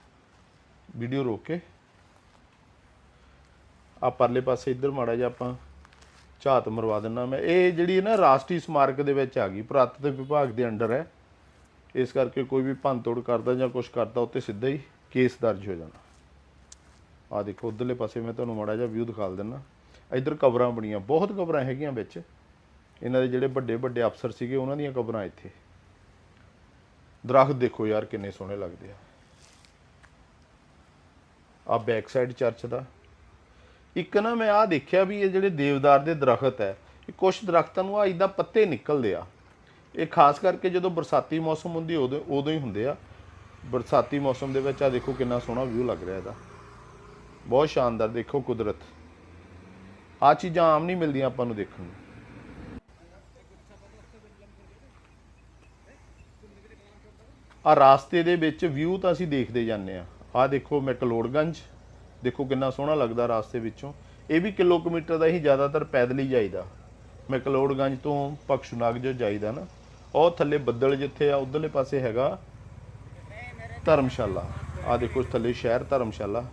ਵੀਡੀਓ ਰੋਕ ਕੇ। ਆ ਪਰਲੇ ਪਾਸੇ ਇੱਧਰ ਮਾੜਾ ਜਿਹਾ ਆਪਾਂ ਝਾਤ ਮਰਵਾ ਦਿੰਨਾ ਮੈਂ। ਇਹ ਜਿਹੜੀ ਨਾ ਰਾਸ਼ਟਰੀ ਸਮਾਰਕ ਦੇ ਵਿੱਚ ਆ ਗਈ। ਪੁਰਾਤਤਵ ਵਿਭਾਗ ਦੇ ਅੰਡਰ ਹੈ। ਇਸ ਕਰਕੇ ਕੋਈ ਵੀ ਭੰਨਤੋੜ ਕਰਦਾ ਜਾਂ ਕੁਝ ਕਰਦਾ, ਉੱਤੇ ਸਿੱਧਾ ਹੀ ਕੇਸ ਦਰਜ ਹੋ ਜਾਣਾ ਆ ਦੇਖੋ, ਉਧਰਲੇ ਪਾਸੇ ਮੈਂ ਤੁਹਾਨੂੰ ਮਾੜਾ ਜਿਹਾ ਵਿਊ ਦਿਖਾ ਦਿੰਦਾ। ਇੱਧਰ ਕਬਰਾਂ ਬਣੀਆਂ, ਬਹੁਤ ਕਬਰਾਂ ਹੈਗੀਆਂ ਵਿੱਚ। ਇਹਨਾਂ ਦੇ ਜਿਹੜੇ ਵੱਡੇ ਵੱਡੇ ਅਫਸਰ ਸੀਗੇ, ਉਹਨਾਂ ਦੀਆਂ ਕਬਰਾਂ ਇੱਥੇ। ਦਰਖਤ ਦੇਖੋ ਯਾਰ, ਕਿੰਨੇ ਸੋਹਣੇ ਲੱਗਦੇ ਆ। ਆ ਬੈਕ ਸਾਈਡ ਚਰਚ ਦਾ। ਇੱਕ ਨਾ ਮੈਂ ਆ ਦੇਖਿਆ ਵੀ ਇਹ ਜਿਹੜੇ ਦੇਵਦਾਰ ਦੇ ਦਰਖਤ ਹੈ, ਇਹ ਕੁਝ ਦਰਖਤਾਂ ਨੂੰ ਆ ਇਦਾਂ ਪੱਤੇ ਨਿਕਲਦੇ ਆ। ਇਹ ਖਾਸ ਕਰਕੇ ਜਦੋਂ ਬਰਸਾਤੀ ਮੌਸਮ ਹੁੰਦੀ, ਉਦੋਂ ਉਦੋਂ ਹੀ ਹੁੰਦੇ ਆ। ਬਰਸਾਤੀ ਮੌਸਮ ਦੇ ਵਿੱਚ ਆ ਦੇਖੋ ਕਿੰਨਾ ਸੋਹਣਾ ਵਿਊ ਲੱਗ ਰਿਹਾ ਇਹਦਾ। ਬਹੁਤ ਸ਼ਾਨਦਾਰ, ਦੇਖੋ ਕੁਦਰਤ। ਆ ਚੀਜ਼ਾਂ ਆਮ ਨਹੀਂ ਮਿਲਦੀਆਂ ਆਪਾਂ ਨੂੰ ਦੇਖਣ ਨੂੰ। ਆ ਰਾਸਤੇ ਦੇ ਵਿੱਚ ਵਿਊ ਤਾਂ ਅਸੀਂ ਦੇਖਦੇ ਜਾਂਦੇ ਆ। ਆ ਦੇਖੋ ਮੈਕਲੋੜਗੰਜ। ਦੇਖੋ ਕਿੰਨਾ ਸੋਹਣਾ ਲੱਗਦਾ ਰਾਸਤੇ ਵਿੱਚੋਂ। ਇਹ ਵੀ ਕਿਲੋਮੀਟਰ ਦਾ ਹੀ ਜ਼ਿਆਦਾਤਰ ਪੈਦਲ ਹੀ ਜਾਈਦਾ। ਮੈਕਲੋੜਗੰਜ ਤੋਂ ਪਕਸ਼ੂਨਾਗ ਜੋ ਜਾਈਦਾ ਨਾ। ਉਹ ਥੱਲੇ ਬੱਦਲ ਜਿੱਥੇ ਆ, ਉਧਰਲੇ ਪਾਸੇ ਹੈਗਾ ਧਰਮਸ਼ਾਲਾ। ਆ ਦੇਖੋ ਥੱਲੇ ਸ਼ਹਿਰ ਧਰਮਸ਼ਾਲਾ।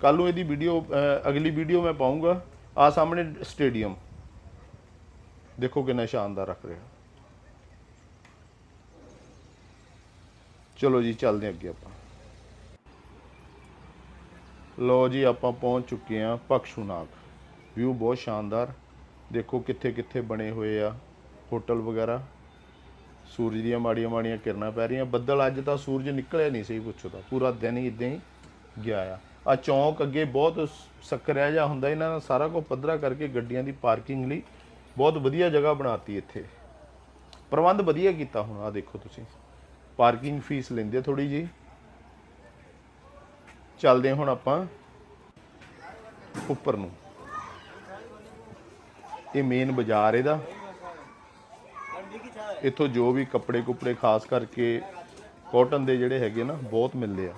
ਕੱਲ ਨੂੰ ਇਹਦੀ ਵੀਡੀਓ ਅਗਲੀ ਵੀਡੀਓ ਮੈਂ ਪਾਉਂਗਾ ਆ ਸਾਹਮਣੇ ਸਟੇਡੀਅਮ ਦੇਖੋ ਕਿੰਨਾ ਸ਼ਾਨਦਾਰ ਰੱਖ ਰਿਹਾ। ਚਲੋ ਜੀ, ਚੱਲਦੇ ਹਾਂ ਅੱਗੇ ਆਪਾਂ। ਲੋ ਜੀ, ਆਪਾਂ ਪਹੁੰਚ ਚੁੱਕੇ ਹਾਂ ਪਕਸ਼ੂਨਾਗ ਵਿਊ ਬਹੁਤ ਸ਼ਾਨਦਾਰ। ਦੇਖੋ ਕਿੱਥੇ ਕਿੱਥੇ ਬਣੇ ਹੋਏ ਆ। ਹੋਟਲ ਵਗੈਰਾ। ਸੂਰਜ ਦੀਆਂ ਮਾੜੀਆਂ ਮਾੜੀਆਂ ਕਿਰਨਾਂ ਪੈ ਰਹੀਆਂ। ਬੱਦਲ ਅੱਜ ਤਾਂ ਸੂਰਜ ਨਿਕਲਿਆ ਨਹੀਂ ਸੀ ਪੁੱਛੋ ਤਾਂ। ਪੂਰਾ ਦਿਨ ਹੀ ਇਦਾਂ ਹੀ ਗਿਆ ਆ। ਆ ਚੌਂਕ ਅੱਗੇ ਬਹੁਤ ਸਕਰਿਆ ਜਾ ਹੁੰਦਾ। ਇਹਨਾਂ ਨੇ ਸਾਰਾ ਕੁਝ ਪੱਧਰਾ ਕਰਕੇ ਗੱਡੀਆਂ ਦੀ ਪਾਰਕਿੰਗ ਲਈ ਬਹੁਤ ਵਧੀਆ ਜਗ੍ਹਾ ਬਣਾਤੀ ਇੱਥੇ। ਪ੍ਰਬੰਧ ਵਧੀਆ ਕੀਤਾ ਹੁਣ ਆ ਦੇਖੋ ਤੁਸੀਂ। ਪਾਰਕਿੰਗ ਫੀਸ ਲੈਂਦੇ ਥੋੜੀ ਜੀ ਚੱਲਦੇ ਹੁਣ ਆਪਾਂ ਉੱਪਰ ਨੂੰ। ਇਹ ਮੇਨ ਬਾਜ਼ਾਰ ਇਹਦਾ। ਇੱਥੋਂ ਜੋ ਵੀ ਕੱਪੜੇ ਕੁਪੜੇ ਖਾਸ ਕਰਕੇ ਕਾਟਨ ਦੇ ਜਿਹੜੇ ਹੈਗੇ ਨਾ ਬਹੁਤ ਮਿਲਦੇ ਆ।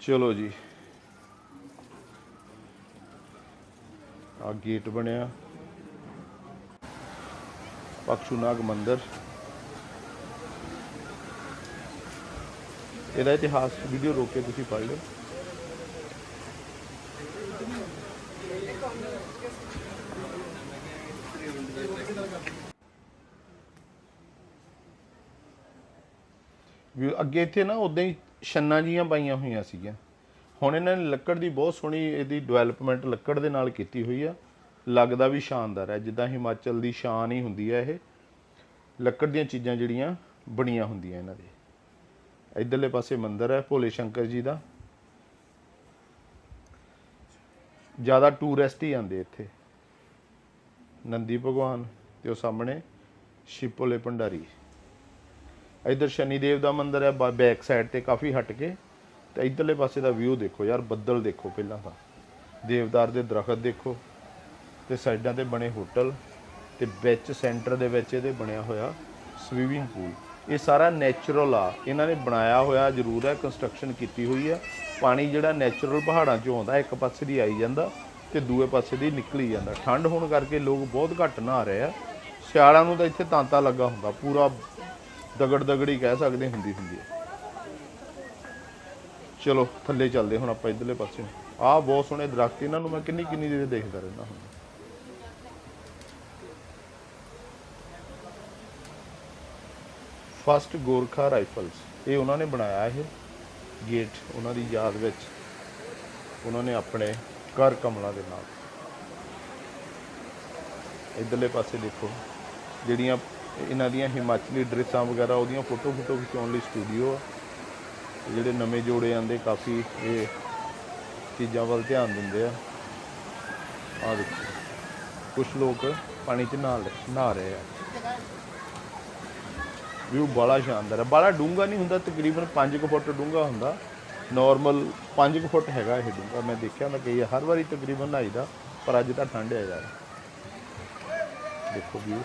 ਚਲੋ ਜੀ। ਆ ਗੇਟ ਬਣਿਆ। ਪਕਸ਼ੂਨਾਗ ਮੰਦਿਰ। ਇਹਦਾ ਇਤਿਹਾਸ ਵੀਡੀਓ ਰੋਕ ਕੇ ਤੁਸੀਂ ਪੜ੍ਹ ਲਿਓ। ਵੀ ਅੱਗੇ ਇੱਥੇ ਨਾ ਉਦਾਂ ਹੀ ਛੰਨਾ ਜੀਆਂ ਪਾਈਆਂ ਹੋਈਆਂ ਸੀਗੀਆਂ। ਹੁਣ ਇਹਨਾਂ ਨੇ ਲੱਕੜ ਦੀ ਬਹੁਤ ਸੋਹਣੀ ਇਹਦੀ ਡਿਵੈਲਪਮੈਂਟ ਲੱਕੜ ਦੇ ਨਾਲ ਕੀਤੀ ਹੋਈ ਆ। ਲੱਗਦਾ ਵੀ ਸ਼ਾਨਦਾਰ ਹੈ, ਜਿੱਦਾਂ ਹਿਮਾਚਲ ਦੀ ਸ਼ਾਨ ਹੀ ਹੁੰਦੀ ਹੈ ਇਹ। ਲੱਕੜ ਦੀਆਂ ਚੀਜ਼ਾਂ ਜਿਹੜੀਆਂ ਬਣੀਆਂ ਹੁੰਦੀਆਂ ਇਹਨਾਂ ਦੇ। ਇਧਰਲੇ ਪਾਸੇ ਮੰਦਿਰ ਹੈ ਭੋਲੇ ਸ਼ੰਕਰ ਜੀ ਦਾ। ਜ਼ਿਆਦਾ ਟੂਰਿਸਟ ਹੀ ਆਉਂਦੇ ਇੱਥੇ। ਨੰਦੀ ਭਗਵਾਨ ਤੇ ਉਹ ਸਾਹਮਣੇ ਸ਼ਿਵ ਭੋਲੇ ਭੰਡਾਰੀ। ਇਧਰ ਸ਼ਨੀਦੇਵ ਦਾ ਮੰਦਿਰ ਹੈ ਬੈਕ ਸਾਈਡ ਤੇ ਕਾਫੀ ਹਟ ਕੇ, ਤੇ ਇਧਰਲੇ ਪਾਸੇ ਦਾ ਵਿਊ ਦੇਖੋ ਯਾਰ, ਬੱਦਲ ਦੇਖੋ ਪਹਿਲਾਂ ਤਾਂ। ਦੇਵਦਾਰ ਦੇ ਦਰਖਤ ਦੇਖੋ, ਤੇ ਸਾਈਡਾਂ ਤੇ ਬਣੇ ਹੋਟਲ, ਤੇ ਵਿੱਚ ਸੈਂਟਰ ਦੇ ਵਿੱਚ ਇਹਦੇ ਬਣਿਆ ਹੋਇਆ ਸਵੀਮਿੰਗ ਪੂਲ ਇਹ ਸਾਰਾ ਨੇਚਰਲ ਆ। ਇਹਨਾਂ ਨੇ ਬਣਾਇਆ ਹੋਇਆ, ਜ਼ਰੂਰ ਹੈ ਕੰਸਟਰਕਸ਼ਨ ਕੀਤੀ ਹੋਈ ਆ ਪਾਣੀ ਜਿਹੜਾ ਨੇਚਰਲ ਪਹਾੜਾਂ ਚੋਂ ਆਉਂਦਾ, ਇੱਕ ਪਾਸੇ ਦੀ ਆਈ ਜਾਂਦਾ, ਤੇ ਦੂਏ ਪਾਸੇ ਦੀ ਨਿਕਲੀ ਜਾਂਦਾ। ਠੰਡ ਹੋਣ ਕਰਕੇ ਲੋਕ ਬਹੁਤ ਘੱਟ ਨਹਾ ਰਹੇ ਆ। ਸਿਆਲਾਂ ਨੂੰ ਤਾਂ ਇੱਥੇ ਤਾਂਤਾ ਲੱਗਾ ਹੁੰਦਾ, ਪੂਰਾ ਦਗੜ ਦਗੜੀ ਕਹਿ ਸਕਦੇ ਹੁੰਦੀ ਹੁੰਦੀ ਹੈ। ਚਲੋ, ਥੱਲੇ ਚੱਲਦੇ ਹੁਣ ਆਪਾਂ ਇਧਰਲੇ ਪਾਸੇ। ਆਹ ਬਹੁਤ ਸੋਹਣੇ ਦਰਖਤ ਇਹਨਾਂ ਨੂੰ ਮੈਂ ਕਿੰਨੀ ਕਿੰਨੀ ਦੇਰ ਦੇਖਦਾ ਰਹਿੰਦਾ ਹਾਂ। ਫਸਟ ਗੋਰਖਾ ਰਾਈਫਲਸ, ਇਹ ਉਹਨਾਂ ਨੇ ਬਣਾਇਆ ਇਹ ਗੇਟ ਉਹਨਾਂ ਦੀ ਯਾਦ ਵਿੱਚ। ਉਹਨਾਂ ਨੇ ਆਪਣੇ ਘਰ ਕਮਲਾਂ ਦੇ ਨਾਲ। ਇਧਰਲੇ ਪਾਸੇ ਦੇਖੋ, ਜਿਹੜੀਆਂ ਇਹਨਾਂ ਦੀਆਂ ਹਿਮਾਚਲੀ ਡਰੈਸਾਂ ਵਗੈਰਾ, ਉਹਦੀਆਂ ਫੋਟੋ ਫੋਟੋ ਖਿਚਾਉਣ ਲਈ ਸਟੂਡੀਓ ਆ। ਜਿਹੜੇ ਨਵੇਂ ਜੋੜੇ ਆਂਦੇ ਕਾਫੀ ਇਹ ਚੀਜ਼ਾਂ ਵੱਲ ਧਿਆਨ ਦਿੰਦੇ ਆ। ਆ ਦੇਖੋ ਕੁਝ ਲੋਕ ਪਾਣੀ 'ਚ ਨਹਾ ਲੈ- ਨਹਾ ਰਹੇ ਆ। ਵਿਊ ਬੜਾ ਸ਼ਾਨਦਾਰ ਹੈ ਬੜਾ ਡੂੰਗਾ ਨਹੀਂ ਹੁੰਦਾ, ਤਕਰੀਬਨ 5 ਫੁੱਟ ਡੂੰਗਾ ਹੁੰਦਾ। ਨਾਰਮਲ 5 ਫੁੱਟ ਹੈਗਾ ਇਹ ਡੂੰਗਾ ਮੈਂ ਦੇਖਿਆ ਮੈਂ ਕਈ ਹਰ ਵਾਰੀ ਤਕਰੀਬਨ ਨਹਾਈਦਾ, ਪਰ ਅੱਜ ਤਾਂ ਠੰਡ ਹੈ ਯਾਰ। ਦੇਖੋ ਵਿਊ